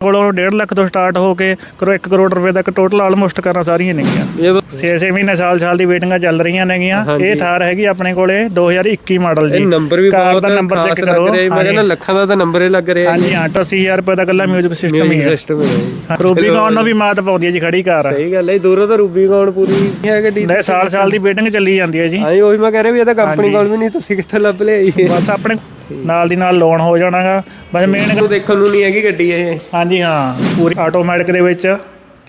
ਕੋਲੋਂ 1.5 ਲੱਖ ਤੋਂ ਸਟਾਰਟ ਹੋ ਕੇ ਕਰੋ 1 ਕਰੋੜ ਰੁਪਏ ਤੱਕ ਟੋਟਲ ਆਲਮੋਸਟ ਕਾਰਾਂ ਸਾਰੀਆਂ ਨੇਗੀਆਂ। ਇਹ 6-6 ਮਹੀਨੇ ਸਾਲ-ਸਾਲ ਦੀ ਵੇਟਿੰਗਾਂ ਚੱਲ ਰਹੀਆਂ ਨੇਗੀਆਂ। ਇਹ ਥਾਰ ਹੈਗੀ ਆਪਣੇ ਕੋਲੇ 2021 ਮਾਡਲ ਜੀ। ਇਹ ਨੰਬਰ ਵੀ ਕਾਰ ਦਾ ਨੰਬਰ ਚੈੱਕ ਕਰੋ। ਮੈਂ ਕਹਿੰਦਾ ਲੱਖਾਂ ਦਾ ਤਾਂ ਨੰਬਰ ਹੀ ਲੱਗ ਰਿਹਾ ਹਾਂਜੀ ਹਾਂ 80000 ਰੁਪਏ ਦਾ ਕੱਲਾ ਮਿਊਜ਼ਿਕ ਸਿਸਟਮ ਹੀ ਹੈ ਸਿਸਟਮ ਹੈ ਜੀ। ਰੂਬੀ ਕੌਣ ਨੂੰ ਵੀ ਮਾਤ ਪਾਉਂਦੀ ਹੈ ਜੀ ਖੜੀ ਕਾਰ। ਸਹੀ ਗੱਲ ਹੈ ਦੂਰੋਂ ਤਾਂ ਰੂਬੀ ਕੌਣ ਪੂਰੀ ਹੈ ਗੱਡੀ ਲੈ ਸਾਲ-ਸਾਲ ਦੀ ਵੇਟਿੰਗ ਚੱਲੀ ਜਾਂਦੀ ਹੈ ਜੀ ਹਾਂਜੀ ਉਹੀ ਮੈਂ ਕਹਿ ਰਿਹਾ ਵੀ ਇਹ ਤਾਂ ਕੰਪਨੀ ਕੋਲ ਵੀ ਨਹੀਂ ਤੁਸੀਂ ਕਿੱਥੇ ਲੱਭ ਲਿਆਈ ਇਹ ਬਸ ਆਪਣੇ ਨਾਲ ਦੀ ਨਾਲ ਲੋਨ ਹੋ ਜਾਣਾਗਾ। ਬਸ ਮੇਨ ਦੇਖਣ ਨੂੰ ਨਹੀਂ ਹੈਗੀ ਗੱਡੀ ਇਹ। ਹਾਂਜੀ। ਹਾਂ। ਪੂਰੀ ਆਟੋਮੈਟਿਕ ਦੇ ਵਿੱਚ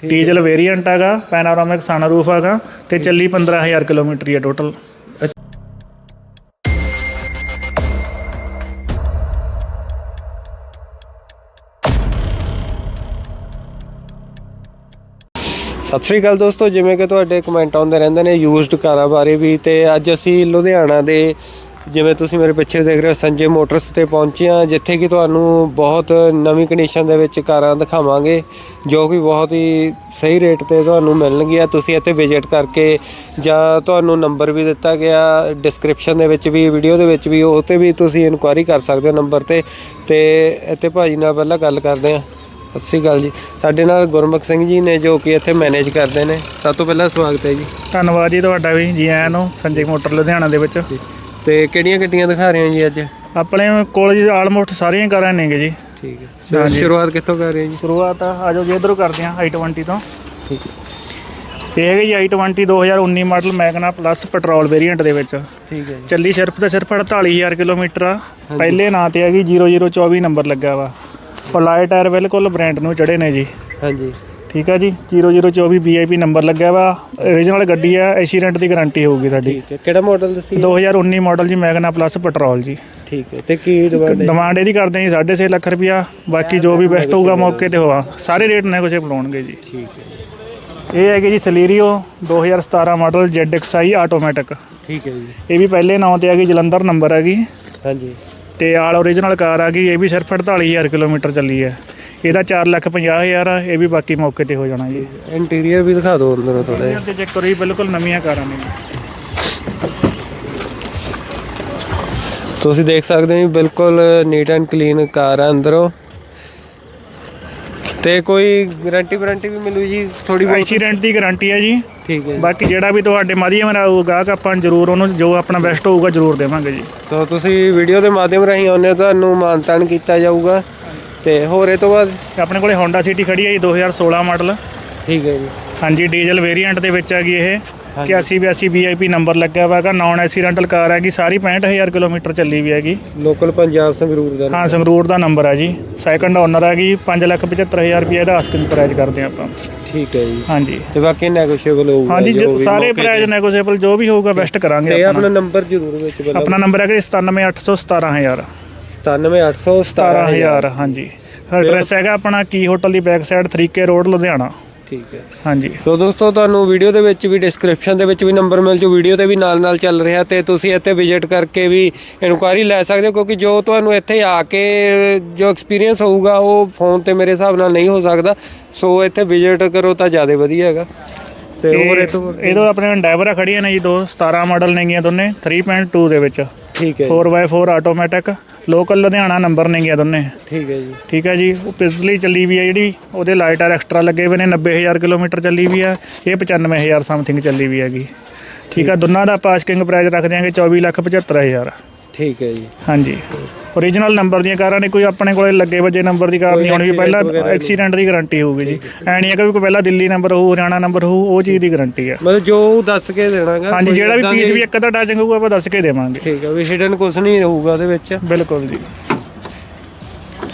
ਡੀਜ਼ਲ ਵੇਰੀਐਂਟ ਹੈਗਾ ਪੈਨਾਰੋਮਿਕ ਸਨਰੂਫ ਹੈਗਾ ਤੇ ਚੱਲੀ 15000 ਕਿਲੋਮੀਟਰ ਹੀ ਹੈ ਟੋਟਲ ਸਤਿ ਸ੍ਰੀ ਅਕਾਲ ਦੋਸਤੋ ਜਿਵੇਂ ਕਿ ਤੁਹਾਡੇ ਕਮੈਂਟ ਆਉਂਦੇ ਰਹਿੰਦੇ ਨੇ ਯੂਜ਼ਡ ਕਾਰਾਂ ਬਾਰੇ ਵੀ ਤੇ ਅੱਜ ਅਸੀਂ ਲੁਧਿਆਣਾ ਦੇ ਜਿਵੇਂ ਤੁਸੀਂ ਮੇਰੇ ਪਿੱਛੇ ਦੇਖ ਰਹੇ ਹੋ ਸੰਜੇ ਮੋਟਰਸ ਤੇ ਪਹੁੰਚੇ ਹਾਂ। ਜਿੱਥੇ ਕਿ ਤੁਹਾਨੂੰ ਬਹੁਤ ਨਵੀਂ ਕੰਡੀਸ਼ਨ ਦੇ ਵਿੱਚ ਕਾਰਾਂ ਦਿਖਾਵਾਂਗੇ ਜੋ ਕਿ ਬਹੁਤ ਹੀ ਸਹੀ ਰੇਟ ਤੇ ਤੁਹਾਨੂੰ ਮਿਲਣਗੀਆਂ। ਤੁਸੀਂ ਇੱਥੇ ਵਿਜ਼ਿਟ ਕਰਕੇ ਜਾਂ ਤੁਹਾਨੂੰ ਨੰਬਰ ਵੀ ਦਿੱਤਾ ਗਿਆ ਡਿਸਕ੍ਰਿਪਸ਼ਨ ਦੇ ਵਿੱਚ ਵੀ ਵੀਡੀਓ ਦੇ ਵਿੱਚ ਵੀ ਉਹ ਤੇ ਵੀ ਤੁਸੀਂ ਇਨਕੁਆਇਰੀ ਕਰ ਸਕਦੇ ਹੋ ਨੰਬਰ ਤੇ। ਤੇ ਇੱਥੇ ਭਾਜੀ ਨਾਲ ਪਹਿਲਾਂ ਗੱਲ ਕਰਦੇ ਸਤਿ ਸ਼੍ਰੀ ਅਕਾਲ ਜੀ। ਸਾਡੇ ਨਾਲ ਗੁਰਮੁਖ ਸਿੰਘ ਜੀ ਨੇ ਜੋ ਕਿ ਇੱਥੇ ਮੈਨੇਜ ਕਰਦੇ ਨੇ। ਸਭ ਤੋਂ ਪਹਿਲਾਂ ਸਵਾਗਤ ਹੈ ਜੀ। ਧੰਨਵਾਦ ਜੀ ਤੁਹਾਡਾ ਵੀ ਜੀ ਆਇਆਂ ਨੂੰ ਸੰਜੇ ਮੋਟਰ ਲੁਧਿਆਣਾ ਦੇ ਵਿੱਚ। ਤੇ ਕਿਹੜੀਆਂ ਗੱਡੀਆਂ ਦਿਖਾ ਰਹੇ ਹੋ ਜੀ ਅੱਜ? ਆਪਣੇ ਕੋਲ ਜੀ ਆਲਮੋਸਟ ਸਾਰੀਆਂ ਕਾਰਾਂ ਨੇਗੇ ਜੀ। ਠੀਕ ਹੈ। ਸ਼ੁਰੂ- ਸ਼ੁਰੂਆਤ ਕਿੱਥੋਂ ਕਰ ਰਹੇ ਹੋ ਜੀ? ਸ਼ੁਰੂਆਤ ਆ ਜਾਓ ਜੀ ਇਧਰੋਂ ਕਰਦੇ ਹਾਂ i20 ਤੋਂ। ਠੀਕ ਹੈ। ਇਹ ਹੈਗੇ ਜੀ i20 2019 model Magna plus petrol variant ਦੇ ਵਿੱਚ। ਠੀਕ ਹੈ ਜੀ। ਚੱਲੀ ਸਿਰਫ ਤੇ ਸਿਰਫ 48000 ਕਿਲੋਮੀਟਰ ਆ। ਪਹਿਲੇ ਨਾਂ ਤੇ ਹੈਗੀ 0024 ਨੰਬਰ ਲੱਗਾ ਵਾ। ਪਲਾਈ ਟਾਇਰ ਬਿਲਕੁਲ ਬ੍ਰਾਂਡ ਨੂੰ ਚੜੇ ਨੇ ਜੀ। ਹਾਂਜੀ। ਠੀਕ ਆ ਜੀ 0024 VIP ਨੰਬਰ ਲੱਗਿਆ ਵਾ। origignal ਗੱਡੀ ਆ ਐਕਸੀਡੈਂਟ ਦੀ ਗਾਰੰਟੀ ਹੋਊਗੀ ਸਾਡੀ ਠੀਕ ਹੈ ਕਿਹੜਾ ਮਾਡਲ ਦੱਸੀ 2019 ਮਾਡਲ ਜੀ ਮੈਗਨਾ ਪਲੱਸ ਪੈਟਰੋਲ ਜੀ। ਠੀਕ ਹੈ ਤੇ ਕੀ ਡਿਮਾਂਡ ਹੈ? ਡਿਮਾਂਡ ਇਹਦੀ ਕਰਦੇ ਜੀ 6.5 ਲੱਖ ਰੁਪਿਆ ਬਾਕੀ ਜੋ ਵੀ ਬੈਸਟ ਹੋਊਗਾ ਮੌਕੇ ਤੇ ਹੋਆ। ਸਾਰੇ ਰੇਟ ਨੇ ਕੁਛ ਬੁਲਾਉਣਗੇ ਜੀ। ਠੀਕ ਹੈ ਇਹ ਹੈਗੇ ਜੀ ਸਲੀਰੀਓ 2017 ਮਾਡਲ ZXi ਆਟੋਮੈਟਿਕ ਠੀਕ ਹੈ ਜੀ। ਇਹ ਵੀ ਪਹਿਲੇ ਨਾਂ ਤੇ ਹੈਗੀ ਜਲੰਧਰ ਨੰਬਰ ਹੈਗੀ ਹਾਂਜੀ। ਤੇ ਆਲ origignal ਕਾਰ ਆ ਗਈ ਇਹ ਵੀ ਸਿਰਫ 48000 ਕਿਲੋਮੀਟਰ ਚੱਲੀ ਹੈ। ਇਹਦਾ 450000 ਆ ਇਹ ਵੀ ਬਾਕੀ ਮੌਕੇ ਤੇ ਹੋ ਜਾਣਾ ਜੀ। ਇੰਟੀਰੀਅਰ ਵੀ ਦਿਖਾ ਦਿਓ ਅੰਦਰੋਂ ਥੋੜਾ ਇਹ ਤੇ ਚੈੱਕ ਕਰੋ ਜੀ ਬਿਲਕੁਲ ਨਵੀਆਂ ਕਾਰਾਂ ਨੇ। ਤੁਸੀਂ ਦੇਖ ਸਕਦੇ ਹੋ ਬਿਲਕੁਲ ਨੀਟ ਐਂਡ ਕਲੀਨ ਕਾਰ ਹੈ ਅੰਦਰੋਂ। ਤੇ ਕੋਈ ਗਾਰੰਟੀ ਵਾਰੰਟੀ ਵੀ ਮਿਲੂ ਜੀ ਥੋੜੀ ਬਹੁਤ? ਐਕਸੀਡੈਂਟ ਦੀ ਗਾਰੰਟੀ ਹੈ ਜੀ। ਠੀਕ ਹੈ ਜੀ। ਬਾਕੀ ਜਿਹੜਾ ਵੀ ਤੁਹਾਡੇ ਮਾਧਿਅਮ ਨਾਲ ਆਊਗਾ ਕਿ ਆਪਾਂ ਜ਼ਰੂਰ ਉਹਨੂੰ ਜੋ ਆਪਣਾ ਬੈਸਟ ਹੋਊਗਾ ਜ਼ਰੂਰ ਦੇਵਾਂਗੇ ਜੀ। ਸੋ ਤੁਸੀਂ ਵੀਡੀਓ ਦੇ ਮਾਧਿਅਮ ਰਾਹੀਂ ਆਉਂਦੇ ਹੋ ਤੁਹਾਨੂੰ ਮਾਨਤਾਨ ਕੀਤਾ ਜਾਊਗਾ। ਤੇ ਹੋਰ ਇਹ ਤੋਂ ਬਾਅਦ? ਆਪਣੇ ਕੋਲੇ Honda City ਖੜੀ ਹੈ ਜੀ 2016 ਮਾਡਲ। ਠੀਕ ਹੈ ਜੀ। ਹਾਂਜੀ ਡੀਜ਼ਲ ਵੇਰੀਐਂਟ ਦੇ ਵਿੱਚ ਹੈਗੀ ਇਹ। 81 82 VIP ਨੰਬਰ ਲੱਗਿਆ ਵਾ ਹੈਗਾ। ਨਾਨ ਐਕਸੀਡੈਂਟਲ ਕਾਰ ਹੈਗੀ ਸਾਰੀ 65000 ਕਿਲੋਮੀਟਰ ਚੱਲੀ ਵੀ ਹੈਗੀ। ਲੋਕਲ ਪੰਜਾਬ ਸੰਗਰੂਰ ਦਾ। ਹਾਂ ਸੰਗਰੂਰ ਦਾ ਨੰਬਰ ਹੈ ਜੀ। ਸੈਕੰਡ ਓਨਰ ਹੈਗੀ 575000 ਰੁਪਏ ਦਾ ਆਸਕਿੰਗ ਪ੍ਰਾਈਸ ਕਰਦੇ ਆਪਾਂ। ਠੀਕ ਹੈ ਜੀ। ਹਾਂਜੀ। ਤੇ ਬਾਕੀ ਨੈਗੋਸ਼ੀਏਬਲ ਹੋਊਗਾ ਹਾਂਜੀ ਸਾਰੇ। ਪ੍ਰਾਈਸ ਨੈਗੋਸ਼ੀਏਬਲ ਜੋ ਵੀ ਹੋਊਗਾ ਬੈਸਟ ਕਰਾਂਗੇ ਤੇ ਆਪਾਂ ਆਪਣਾ ਨੰਬਰ ਜ਼ਰੂਰ ਵਿੱਚ ਬੋਲੋ। ਆਪਣਾ ਨੰਬਰ ਹੈਗਾ 97817 97800 17000 ਹਾਂਜੀ। ਐਡਰੈਸ ਹੈਗਾ ਆਪਣਾ ਕੀ ਹੋਟਲ ਦੀ back side 3K road Ludhiana. ਠੀਕ ਹੈ। ਹਾਂਜੀ। ਸੋ ਦੋਸਤੋ ਤੁਹਾਨੂੰ ਵੀਡੀਓ ਦੇ ਵਿੱਚ ਵੀ ਡਿਸਕ੍ਰਿਪਸ਼ਨ ਦੇ ਵਿੱਚ ਵੀ ਨੰਬਰ ਮਿਲ ਜੂ। ਵੀਡੀਓ ਤੇ ਵੀ ਨਾਲ ਨਾਲ ਚੱਲ ਰਿਹਾ ਤੇ ਤੁਸੀਂ ਇੱਥੇ ਵਿਜ਼ਿਟ ਕਰਕੇ ਵੀ ਇਨਕੁਆਇਰੀ ਲੈ ਸਕਦੇ ਹੋ ਕਿਉਂਕਿ ਜੋ ਤੁਹਾਨੂੰ ਇੱਥੇ ਆ ਕੇ ਜੋ ਐਕਸਪੀਰੀਅੰਸ ਹੋਊਗਾ ਉਹ ਫੋਨ ਤੇ ਮੇਰੇ ਹਿਸਾਬ ਨਾਲ ਨਹੀਂ ਹੋ ਸਕਦਾ। ਸੋ ਇੱਥੇ ਵਿਜ਼ਿਟ ਕਰੋ ਤਾਂ ਜ਼ਿਆਦਾ ਵਧੀਆ ਹੈਗਾ। ਤੇ ਹੋਰ ਇਹ ਤੋਂ ਇਹਦੋਂ ਆਪਣੇ ਡਰਾਈਵਰਾਂ ਖੜੀਆਂ ਨੇ ਜੀ ਦੋ 17 ਮਾਡਲ ਨੇਗੀਆਂ ਦੋਨੇ 3.2 ਦੇ ਵਿੱਚ। ਠੀਕ ਹੈ ਜੀ, 4x4 automatic local Ludhiana number ਨੇਗੀਆਂ ਦੋਨੇ। ਠੀਕ ਹੈ ਜੀ। ਠੀਕ ਹੈ ਜੀ ਉਹ ਪਿਛਲੀ ਚੱਲੀ ਵੀ ਹੈ ਜਿਹੜੀ ਉਹਦੇ ਲਾਈਟ ਆਰ ਐਕਸਟਰਾ ਲੱਗੇ ਹੋਏ ਨੇ 90000 ਕਿਲੋਮੀਟਰ ਚੱਲੀ ਵੀ ਆ ਇਹ 95000 ਸਮਥਿੰਗ ਚੱਲੀ ਵੀ ਹੈਗੀ। ਠੀਕ ਆ ਦੋਨਾਂ ਦਾ ਆਪਾਂ ਆਸਕਿੰਗ ਪ੍ਰਾਈਸ ਰੱਖ ਦਿਆਂਗੇ 2475000 ਠੀਕ ਹੈ ਜੀ। ਹਾਂਜੀ। Origignal ਨੰਬਰ ਦੀਆਂ ਕਾਰਾਂ ਨੇ ਕੋਈ ਆਪਣੇ ਕੋਲੇ ਲੱਗੇ ਵਜੇ ਨੰਬਰ ਦੀ ਕਾਰ ਨਹੀਂ ਹੋਣੀ ਵੀ ਪਹਿਲਾਂ ਐਕਸੀਡੈਂਟ ਦੀ ਗਾਰੰਟੀ ਹੋਊਗੀ ਜੀ। ਐ ਨਹੀਂ ਹੈ ਕਿ ਵੀ ਕੋਈ ਪਹਿਲਾਂ ਦਿੱਲੀ ਨੰਬਰ ਹੋਊ ਹਰਿਆਣਾ ਨੰਬਰ ਹੋਊ ਉਹ ਚੀਜ਼ ਦੀ ਗਾਰੰਟੀ ਆ ਮਤਲਬ ਜੋ ਦੱਸ ਕੇ ਦੇਣਾਗਾ ਹਾਂਜੀ ਜਿਹੜਾ ਵੀ ਪੀਸ ਵੀ ਇੱਕ ਅੱਧਾ ਟਾਚਿੰਗ ਹੋਊਗਾ ਆਪਾਂ ਦੱਸ ਕੇ ਦੇਵਾਂਗੇ। ਠੀਕ ਹੈ ਵੀ ਹਿਡਨ ਕੁਝ ਨਹੀਂ ਹੋਊਗਾ ਉਹਦੇ ਵਿੱਚ। ਬਿਲਕੁਲ ਜੀ।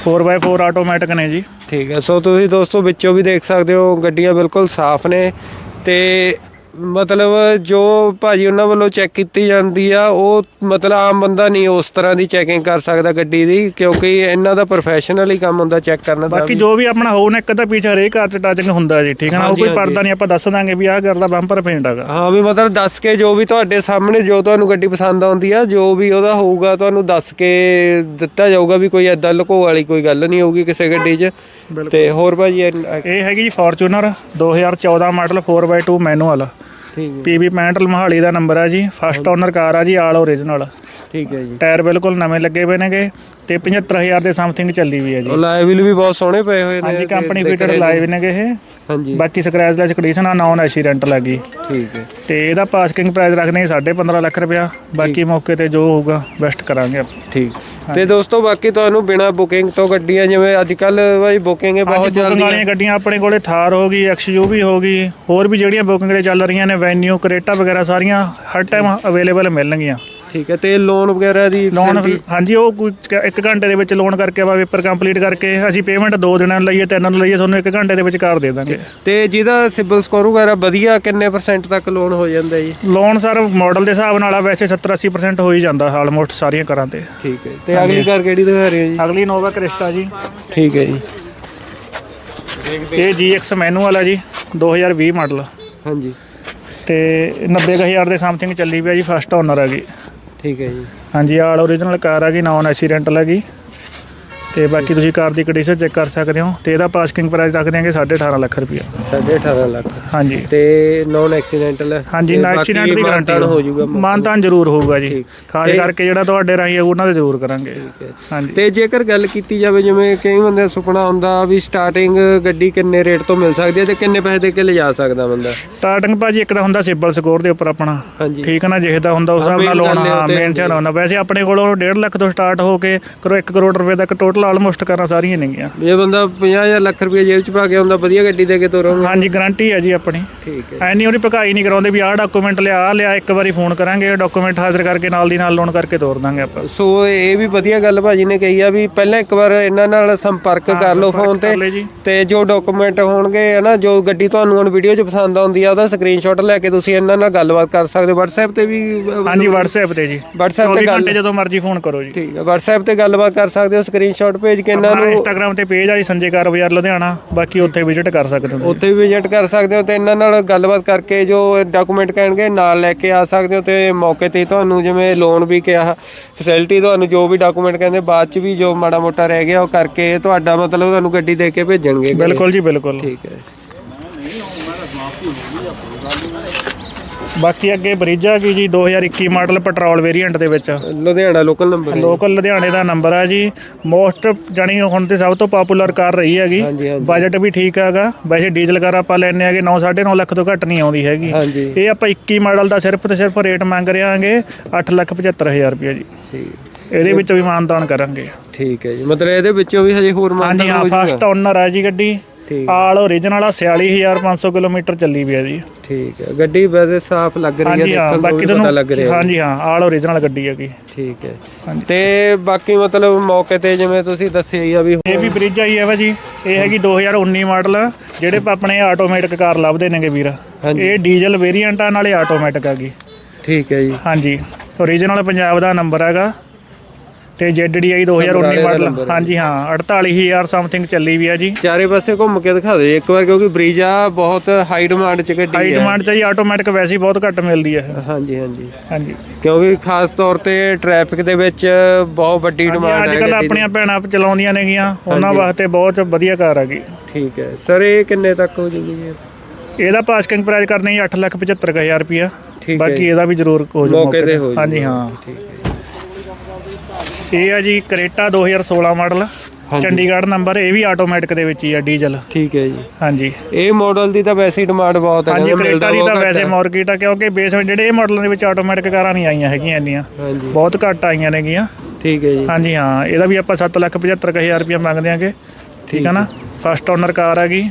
4x4 ਆਟੋਮੈਟਿਕ ਨੇ ਜੀ। ਠੀਕ ਹੈ ਸੋ ਤੁਸੀਂ ਦੋਸਤੋ ਵਿੱਚੋਂ ਵੀ ਦੇਖ ਸਕਦੇ ਹੋ ਗੱਡੀਆਂ ਬਿਲਕੁਲ ਸਾਫ਼ ਨੇ ਤੇ ਮਤਲਬ ਜੋ ਭਾਜੀ ਉਹਨਾਂ ਵੱਲੋਂ ਚੈੱਕ ਕੀਤੀ ਜਾਂਦੀ ਆ ਉਹ ਮਤਲਬ ਆਮ ਬੰਦਾ ਨਹੀਂ ਉਸ ਤਰ੍ਹਾਂ ਦੀ ਚੈਕਿੰਗ ਕਰ ਸਕਦਾ ਗੱਡੀ ਦੀ ਕਿਉਂਕਿ ਇਹਨਾਂ ਦਾ ਪ੍ਰੋਫੈਸ਼ਨਲ ਹੀ ਕੰਮ ਹੁੰਦਾ ਚੈੱਕ ਕਰਨ ਦਾ ਬਾਕੀ ਜੋ ਵੀ ਆਪਣਾ ਹੋਊ ਨਾ ਇੱਕ ਅੱਧਾ ਪੀਛ ਹਰੇਕ ਕਾਰ ਚ ਟਾਚਿੰਗ ਹੁੰਦਾ ਜੀ ਠੀਕ ਹੈ ਨਾ? ਉਹ ਹਾਂਜੀ, ਕੋਈ ਹਾਂਜੀ। ਪਰਦਾ ਨਹੀਂ ਆਪਾਂ ਦੱਸ ਦਾਂਗੇ ਵੀ ਆਹ ਕਰਦਾ ਬੰਪਰ ਪੇਂਟ ਹੈਗਾ। ਹਾਂ ਵੀ ਮਤਲਬ ਦੱਸ ਕੇ ਜੋ ਵੀ ਤੁਹਾਡੇ ਸਾਹਮਣੇ ਜੋ ਤੁਹਾਨੂੰ ਗੱਡੀ ਪਸੰਦ ਆਉਂਦੀ ਆ ਜੋ ਵੀ ਉਹਦਾ ਹੋਊਗਾ ਤੁਹਾਨੂੰ ਦੱਸ ਕੇ ਦਿੱਤਾ ਜਾਊਗਾ ਵੀ ਕੋਈ ਐਦਾਂ ਲੁਕੋ ਵਾਲੀ ਕੋਈ ਗੱਲ ਨਹੀਂ ਹੋਊਗੀ ਕਿਸੇ ਗੱਡੀ 'ਚ। ਤੇ ਹੋਰ ਭਾਜੀ ਇਹ- ਇਹ ਹੈਗੀ ਜੀ ਫੋਰਚੂਨਰ 2014 ਮਾਡਲ 4x2 ਮੈਨੂਅਲ ਠੀਕ ਹੈ। ਪੀਬੀ 65 ਮਹਾਲੀ ਦਾ ਨੰਬਰ ਆ ਜੀ ਫਸਟ ਓਨਰ ਕਾਰ ਆ ਜੀ ਆਲ ਓਰੀਜਨਲ ਠੀਕ ਹੈ ਜੀ। ਟਾਇਰ ਬਿਲਕੁਲ ਨਵੇਂ ਲੱਗੇ ਹੋਏ ਨੇਗੇ ਤੇ 75000 ਦੇ ਸਮਥਿੰਗ ਚੱਲੀ ਵੀ ਹੈ ਜੀ। ਉਹ ਲਾਈਵਲ ਵੀ ਬਹੁਤ ਸੋਹਣੇ ਪਏ ਹੋਏ ਨੇ ਹਾਂਜੀ ਕੰਪਨੀ ਫਿਟਡ। ਲਾਈਵ ਨੇਗੇ ਇਹ। ਹਾਂਜੀ। ਬਾਕੀ ਸਕ੍ਰੈਚ ਲੈਸ ਕੰਡੀਸ਼ਨ ਆ ਨਾਨ ਐਕਸੀਡੈਂਟ ਲੱਗੀ। ਠੀਕ ਹੈ। ਤੇ ਇਹਦਾ ਪਾਸਕਿੰਗ ਪ੍ਰਾਈਸ ਰੱਖਦੇ ਹਾਂ 15.5 ਲੱਖ ਰੁਪਇਆ। ਬਾਕੀ ਮੌਕੇ ਤੇ ਜੋ ਹੋਊਗਾ ਬੈਸਟ ਕਰਾਂਗੇ ਆਪਾਂ। ਠੀਕ। ਤੇ ਦੋਸਤੋ ਬਾਕੀ ਤੁਹਾਨੂੰ ਬਿਨਾ ਬੁਕਿੰਗ ਤੋਂ ਗੱਡੀਆਂ ਜਿਵੇਂ ਅੱਜ ਕੱਲ ਭਾਈ ਬੁਕਿੰਗ ਬਹੁਤ ਬਹੁਤ ਚੱਲਦੀ ਵਾਲੀਆਂ ਗੱਡੀਆਂ ਆਪਣੇ ਕੋਲੇ ਥਾਰ ਹੋ ਗਈ ਐਕਸਯੂਵੀ ਹੋ ਗਈ ਹੋਰ ਵੀ ਜਿਹੜੀਆਂ ਬੁਕਿੰਗ ਦੇ ਚੱਲ ਰਹੀਆਂ ਨੇ ਵੈਨਿਊ ਕਰੇਟਾ ਵਗੈਰਾ ਸਾਰੀਆਂ ਹਰ ਟਾਈਮ ਅਵੇਲੇਬਲ ਮਿਲਣਗੀਆਂ। ਠੀਕ ਹੈ ਤੇ ਲੋਨ ਵਗੈਰਾ ਦੀ ਲੋਨ facility? ਹਾਂਜੀ ਉਹ ਕੋਈ ਇੱਕ ਘੰਟੇ ਦੇ ਵਿੱਚ ਲੋਨ ਕਰਕੇ ਆਪਾਂ ਪੇਪਰ ਕੰਪਲੀਟ ਕਰਕੇ ਅਸੀਂ ਪੇਮੈਂਟ ਦੋ ਦਿਨਾਂ ਨੂੰ ਲਈਏ ਤਿੰਨ ਨੂੰ ਲਈਏ ਤੁਹਾਨੂੰ ਇੱਕ ਘੰਟੇ ਦੇ ਵਿੱਚ ਕਰ ਦੇ ਦਾਂਗੇ। ਤੇ ਜਿਹਦਾ ਸਿਬਲ ਸਕੋਰ ਵਗੈਰਾ ਵਧੀਆ ਕਿੰਨੇ ਪਰਸੈਂਟ ਤੱਕ ਲੋਨ ਹੋ ਜਾਂਦਾ ਜੀ? ਲੋਨ ਸਰ ਮਾਡਲ ਦੇ ਹਿਸਾਬ ਨਾਲ ਆ ਵੈਸੇ 70 80% ਹੋ ਹੀ ਜਾਂਦਾ ਆਲਮੋਸਟ ਸਾਰੀਆਂ ਕਰਾਂ ਤੇ। ਠੀਕ ਹੈ ਤੇ ਅਗਲੀ ਕਾਰ ਕਿਹੜੀ ਦਿਖਾ ਰਹੇ ਹੋ ਜੀ? ਅਗਲੀ ਨੋਵਾ ਕ੍ਰਿਸਟਾ ਜੀ। ਠੀਕ ਹੈ ਜੀ। ਇਹ GX ਮੈਨੂਅਲ ਆ ਜੀ 2020 ਮਾਡਲ ਹਾਂਜੀ। ਤੇ 90000 ਦੇ ਸਮਥਿੰਗ ਚੱਲੀ ਪਿਆ ਜੀ ਫਸਟ ਓਨਰ ਹੈਗੀ। ਠੀਕ ਹੈ ਜੀ। ਹਾਂਜੀ ਆਲ ਓਰੀਜਨਲ ਕਾਰ ਹੈਗੀ ਨਾਨ ਐਕਸੀਡੈਂਟਲ ਹੈਗੀ ਤੇ ਬਾਕੀ ਤੁਸੀਂ ਕਾਰ ਦੀ ਕੰਡੀਸ਼ਨ ਚੈੱਕ ਕਰ ਸਕਦੇ ਹੋ ਤੇ ਇਹਦਾ ਪਾਸਕਿੰਗ ਪ੍ਰਾਈਸ ਰੱਖ ਦਿਆਂਗੇ 18.5 ਲੱਖ ਰੁਪਇਆ। 18.5 ਲੱਖ। ਹਾਂਜੀ। ਤੇ ਨਾਨ ਐਕਸੀਡੈਂਟਲ ਹਾਂਜੀ ਨਾ ਐਕਸੀਡੈਂਟ ਦੀ ਗਾਰੰਟੀ ਹੋ। ਜਾਊਗਾ ਮਾਨਤਾਨ ਜ਼ਰੂਰ ਹੋਊਗਾ ਜੀ। ਖਾਸ ਕਰਕੇ ਜਿਹੜਾ ਤੁਹਾਡੇ ਰਾਹੀਂ ਉਹਨਾਂ ਦੇ ਜ਼ਰੂਰ ਕਰਾਂਗੇ। ਹਾਂਜੀ। ਤੇ ਜੇਕਰ ਗੱਲ ਕੀਤੀ ਜਾਵੇ ਜਿਵੇਂ ਕਈ ਬੰਦੇ ਦਾ ਸੁਪਨਾ ਹੁੰਦਾ ਵੀ ਸਟਾਰਟਿੰਗ ਗੱਡੀ ਕਿੰਨੇ ਰੇਟ ਤੋਂ ਮਿਲ ਸਕਦੀ ਹੈ ਤੇ ਕਿੰਨੇ ਪੈਸੇ ਦੇ ਕੇ ਲਿਜਾ ਸਕਦਾ ਬੰਦਾ? ਸਟਾਰਟਿੰਗ ਭਾਜੀ ਇੱਕ ਤਾਂ ਹੁੰਦਾ ਸਿਬਲ ਸਕੋਰ ਦੇ ਉੱਪਰ ਆਪਣਾ। ਹਾਂਜੀ। ਠੀਕ ਹੈ ਨਾ ਜਿਹਦਾ ਹੁੰਦਾ ਉਸ ਹਿਸਾਬ ਨਾਲ ਲੋਨ ਹਾਂ ਮੇਨ ਚਾਲ ਹੁੰਦਾ। ਵੈਸੇ ਆਪਣੇ ਕੋਲੋਂ 1.5 ਲੱਖ ਤੋਂ ਸਟਾਰਟ ਹੋ ਕੇ ਕਰੋ 1 ਕਰੋੜ ਰੁਪਏ ਤੱਕ ਟੋਟਲ ਆਲਮੋਸਟ ਕਰਨਾ ਸਾਰੀਆਂ ਨੇਗੀਆਂ। ਜੇ ਬੰਦਾ 50000 ਲੱਖ ਰੁਪਏ ਜੇਬ ਚ ਪਾ ਕੇ ਆਉਂਦਾ ਵਧੀਆ ਗੱਡੀ ਦੇ ਕੇ ਤੋਰੋਗੇ। ਹਾਂਜੀ ਗਾਰੰਟੀ ਹੈ ਜੀ ਆਪਣੀ। ਠੀਕ ਹੈ। ਐ ਨਹੀਂ ਉਹਦੀ ਭਕਾਈ ਨਹੀਂ ਕਰਾਉਂਦੇ ਵੀ ਆਹ ਡਾਕੂਮੈਂਟ ਲਿਆ ਆਹ ਲਿਆ ਇੱਕ ਵਾਰੀ ਫੋਨ ਕਰਾਂਗੇ ਡਾਕੂਮੈਂਟ ਹਾਜ਼ਰ ਕਰਕੇ ਨਾਲ ਦੀ ਨਾਲ ਲੋਨ ਕਰਕੇ ਤੋਰ ਦਾਂਗੇ ਆਪਾਂ। ਸੋ ਇਹ ਵੀ ਵਧੀਆ ਗੱਲ ਭਾਜੀ ਨੇ ਕਹੀ ਆ ਵੀ ਪਹਿਲਾਂ ਇੱਕ ਵਾਰ ਇਹਨਾਂ ਨਾਲ ਸੰਪਰਕ ਕਰ ਲਓ ਫੋਨ ਤੇ ਕਰ। ਤੇ ਜੋ ਡਾਕੂਮੈਂਟ ਹੋਣਗੇ ਹਨਾ ਜੋ ਗੱਡੀ ਤੁਹਾਨੂੰ ਹੁਣ ਵੀਡੀਓ 'ਚ ਪਸੰਦ ਆਉਂਦੀ ਆ ਉਹਦਾ ਸਕਰੀਨਸ਼ਾਟ ਲੈ ਕੇ ਤੁਸੀਂ ਇਹਨਾਂ ਨਾਲ ਗੱਲਬਾਤ ਕਰ ਸਕਦੇ ਹੋ। WhatsApp ਤੇ ਵੀ ਹਾਂਜੀ WhatsApp ਤੇ ਜੀ। WhatsApp ਤੇ 24 ਗੱਲ ਜਦੋਂ ਮਰਜ਼ੀ ਫੋਨ ਕਰੋ ਜੀ। ਠੀਕ ਹੈ WhatsApp ਤੇ ਗੱਲਬਾਤ ਕਰ ਸਕਦੇ ਹੋ ਸਕਰੀਨਸ਼ਾਟ ਭੇਜ ਕੇ ਇਹਨਾਂ ਆਪਣਾ ਨੂੰ ਇੰਸਟਾਗ੍ਰam ਤੇ ਪੇਜ ਆ ਜੀ ਸੰਜੇ ਕਾਰ ਬਾਜ਼ਾਰ ਲੁਧਿਆਣਾ ਬਾਕੀ ਉੱਥੇ ਵਿਜ਼ਿਟ ਕਰ ਸਕਦੇ ਹੋ ਤੁਸੀਂ। ਉੱਥੇ ਵੀ ਵਿਜ਼ਿਟ ਕਰ ਸਕਦੇ ਹੋ ਤੇ ਇਹਨਾਂ ਨਾਲ ਗੱਲਬਾਤ ਕਰਕੇ ਜੋ ਡਾਕੂਮੈਂਟ ਕਹਿਣਗੇ ਨਾਲ ਲੈ ਕੇ ਆ ਸਕਦੇ ਹੋ ਤੇ ਮੌਕੇ ਤੇ ਤੁਹਾਨੂੰ ਜਿਵੇਂ ਲੋਨ ਵੀ ਕਿਹਾ ਫੈਸਿਲਿਟੀ ਤੁਹਾਨੂੰ ਜੋ ਵੀ ਡਾਕੂਮੈਂਟ ਕਹਿੰਦੇ ਬਾਅਦ ਚ ਵੀ ਜੋ ਮਾੜਾ ਮੋਟਾ ਰਹਿ ਗਿਆ ਉਹ ਕਰਕੇ ਤੁਹਾਡਾ ਮਤਲਬ ਤੁਹਾਨੂੰ ਗੱਡੀ ਦੇ ਕੇ ਭੇਜਣਗੇ ਘਰੇ। ਬਿਲਕੁਲ ਜੀ ਬਿਲਕੁਲ ਠੀਕ ਹੈ ਬਾਕੀ ਅੱਗੇ ਬਰੀਜਾ ਕੀ ਜੀ 2021 ਮਾਡਲ ਪੈਟਰੋਲ ਵੇਰੀਐਂਟ ਦੇ ਵਿੱਚ। ਲੁਧਿਆਣਾ ਲੋਕਲ ਨੰਬਰ ਹੈ ਲੋਕਲ ਲੁਧਿਆਣੇ ਦਾ ਨੰਬਰ ਆ ਜੀ। ਮੋਸਟ ਜਾਣੀ ਹੁਣ ਤੇ ਸਭ ਤੋਂ ਪਪੂਲਰ ਕਾਰ ਰਹੀ ਹੈਗੀ। ਹਾਂਜੀ ਹਾਂਜੀ। ਬਜਟ ਵੀ ਠੀਕ ਹੈਗਾ। ਵੈਸੇ ਡੀਜ਼ਲ ਕਾਰ ਆਪਾਂ ਲੈਣੇ ਹੈਗੇ 9 9.5 ਲੱਖ ਤੋਂ ਘੱਟ ਨਹੀਂ ਆਉਂਦੀ ਹੈਗੀ। ਹਾਂਜੀ। ਇਹ ਆਪਾਂ 21 ਮਾਡਲ ਦਾ ਸਿਰਫ ਤੇ ਸਿਰਫ ਰੇਟ ਮੰਗ ਰਹੇ ਹਾਂਗੇ 8,75,000 ਰੁਪਏ ਜੀ। ਠੀਕ। ਇਹਦੇ ਵਿੱਚ ਵੀ ਮਾਨਦਾਨ ਕਰਾਂਗੇ। ਠੀਕ ਹੈ ਜੀ। ਮਤਲਬ ਇਹਦੇ ਵਿੱਚੋਂ ਵੀ ਹਜੇ ਹੋਰ ਹਾਂਜੀ ਮਾਨਤਾ ਹਾਂ ਹੋ ਜਾਊਗਾ। ਫਸਟ ਓਨਰ ਆ ਜੀ ਗੱਡੀ। ਠੀਕ। ਆਲ ਓਰੀਜਨਲ ਆ 46500 ਕਿਲੋਮੀਟਰ ਚੱਲੀ ਵੀ ਹੈ ਜੀ। ਠੀਕ ਹੈ। ਗੱਡੀ ਵੈਸੇ ਸਾਫ਼ ਲੱਗ ਰਹੀ ਹੈ ਹਾਂਜੀ ਹਾਂ ਦੇਖਣ ਤੋਂ ਬਾਕੀ ਵੀ ਪਤਾ ਤੁਹਾਨੂੰ ਲੱਗ ਰਿਹਾ। ਹਾਂਜੀ ਹਾਂ ਆਲ ਓਰੀਜਨਲ ਗੱਡੀ ਹੈਗੀ। ਠੀਕ ਹੈ। ਤੇ ਬਾਕੀ ਮਤਲਬ ਮੌਕੇ ਤੇ ਜਿਵੇਂ ਤੁਸੀਂ ਦੱਸਿਆ ਹੀ ਆ ਵੀ ਇਹ ਵੀ ਬ੍ਰਿਜ ਆਈ ਹੈ ਵਾ ਜੀ। ਇਹ ਹੈਗੀ 2019 ਮਾਡਲ ਜਿਹੜੇ ਆਪਣੇ ਆਟੋਮੈਟਿਕ ਕਾਰ ਲੱਭਦੇ ਨੇਗੇ ਵੀਰ। ਹਾਂਜੀ। ਇਹ ਡੀਜ਼ਲ ਵੇਰੀਐਂਟ ਆ ਨਾਲੇ ਆਟੋਮੈਟਿਕ ਹੈਗੀ ਠੀਕ ਹੈ ਜੀ। ਹਾਂਜੀ। ਓਰੀਜਨਲ ਪੰਜਾਬ ਦਾ ਨੰਬਰ ਹੈਗਾ। ਤੇ ZDI 2019 ਸਮਰਾਲੇ ਦਾ ਮਾਡਲ। ਹਾਂਜੀ ਹਾਂ 48000 ਸਮਥਿੰਗ ਚੱਲੀ ਵੀ ਹੈ ਜੀ। ਚਾਰੇ ਪਾਸੇ ਘੁੰਮ ਕੇ ਦਿਖਾ ਦਿਓ ਇੱਕ ਵਾਰ ਕਿਉਂਕਿ ਬਰੀਜਾ ਬਹੁਤ ਹਾਈ ਡਿਮਾਂਡ ਚ ਗੱਡੀ ਹਾਈ ਹੈ। ਡਿਮਾਂਡ ਚ ਜੀ ਆਟੋਮੈਟਿਕ ਵੈਸੇ ਹੀ ਬਹੁਤ ਘੱਟ ਮਿਲਦੀ ਹੈ। ਇਹ। ਹਾਂਜੀ ਹਾਂਜੀ। ਹਾਂਜੀ। ਕਿਉਂਕਿ ਖਾਸ ਤੌਰ ਤੇ ਟ੍ਰੈਫਿਕ ਦੇ ਵਿੱਚ ਬਹੁਤ ਵੱਡੀ ਡਿਮਾਂਡ ਅੱਜ ਹੈ ਕੱਲ ਗੱਡੀ ਦੀ। ਆਪਣੀਆਂ ਭੈਣਾਂ ਚਲਾਉਂਦੀਆਂ ਨੇਗੀਆਂ ਉਹਨਾਂ। ਵਾਸਤੇ ਬਹੁਤ ਵਧੀਆ ਕਾਰ ਹੈਗੀ ਠੀਕ ਹੈ। ਸਰ ਇਹ ਕਿੰਨੇ ਤੱਕ ਹੋ ਜੂਗੀ ਜੀ? ਇਹਦਾ ਪਾਸਕਿੰਗ ਪ੍ਰਾਈਸ ਕਰਨੀ ਜੀ 8,75,000 ਰੁਪਿਆ ਬਾਕੀ ਇਹਦਾ ਵੀ ਜ਼ਰੂਰ ਹੋ ਜਾਊ ਮੌਕੇ ਤੇ। ਹੋ ਜੂਗਾ। ਹਾਂਜੀ ਹਾਂ। ਠੀਕ ਹੈ। ਇਹ ਆ ਜੀ ਕਰੇਟਾ 2016 ਮਾਡਲ ਹਾਂਜੀ। ਚੰਡੀਗੜ੍ਹ ਨੰਬਰ ਇਹ ਵੀ ਆਟੋਮੈਟਿਕ ਦੇ ਵਿੱਚ ਹੀ ਆ ਡੀਜ਼ਲ। ਠੀਕ ਹੈ ਜੀ। ਹਾਂਜੀ। ਇਹ ਮਾਡਲ ਦੀ ਤਾਂ ਵੈਸੇ ਹੀ ਡਿਮਾਂਡ ਬਹੁਤ ਹੈ ਹਾਂਜੀ ਕਹਿੰਦੇ ਕਰੇਟਾ ਦੀ ਤਾਂ ਬਹੁਤ ਵੈਸੇ ਹੈ। ਮਾਰਕੀਟ ਆ ਕਿਉਂਕਿ ਬੇਸ ਜਿਹੜੇ ਇਹ ਮਾਡਲਾਂ ਦੇ ਵਿੱਚ ਆਟੋਮੈਟਿਕ ਕਾਰਾਂ ਨਹੀਂ ਆਈਆਂ ਹੈਗੀਆਂ ਇੰਨੀਆਂ। ਹਾਂਜੀ। ਬਹੁਤ ਘੱਟ ਆਈਆਂ ਨੇਗੀਆਂ। ਠੀਕ ਹੈ ਜੀ। ਹਾਂਜੀ ਹਾਂ ਇਹਦਾ ਵੀ ਆਪਾਂ 7,75,000 ਰੁਪਏ ਮੰਗਦੇ ਆਂਗੇ। ਠੀਕ ਆ ਨਾ? ਫਸਟ ਓਨਰ ਕਾਰ ਹੈਗੀ।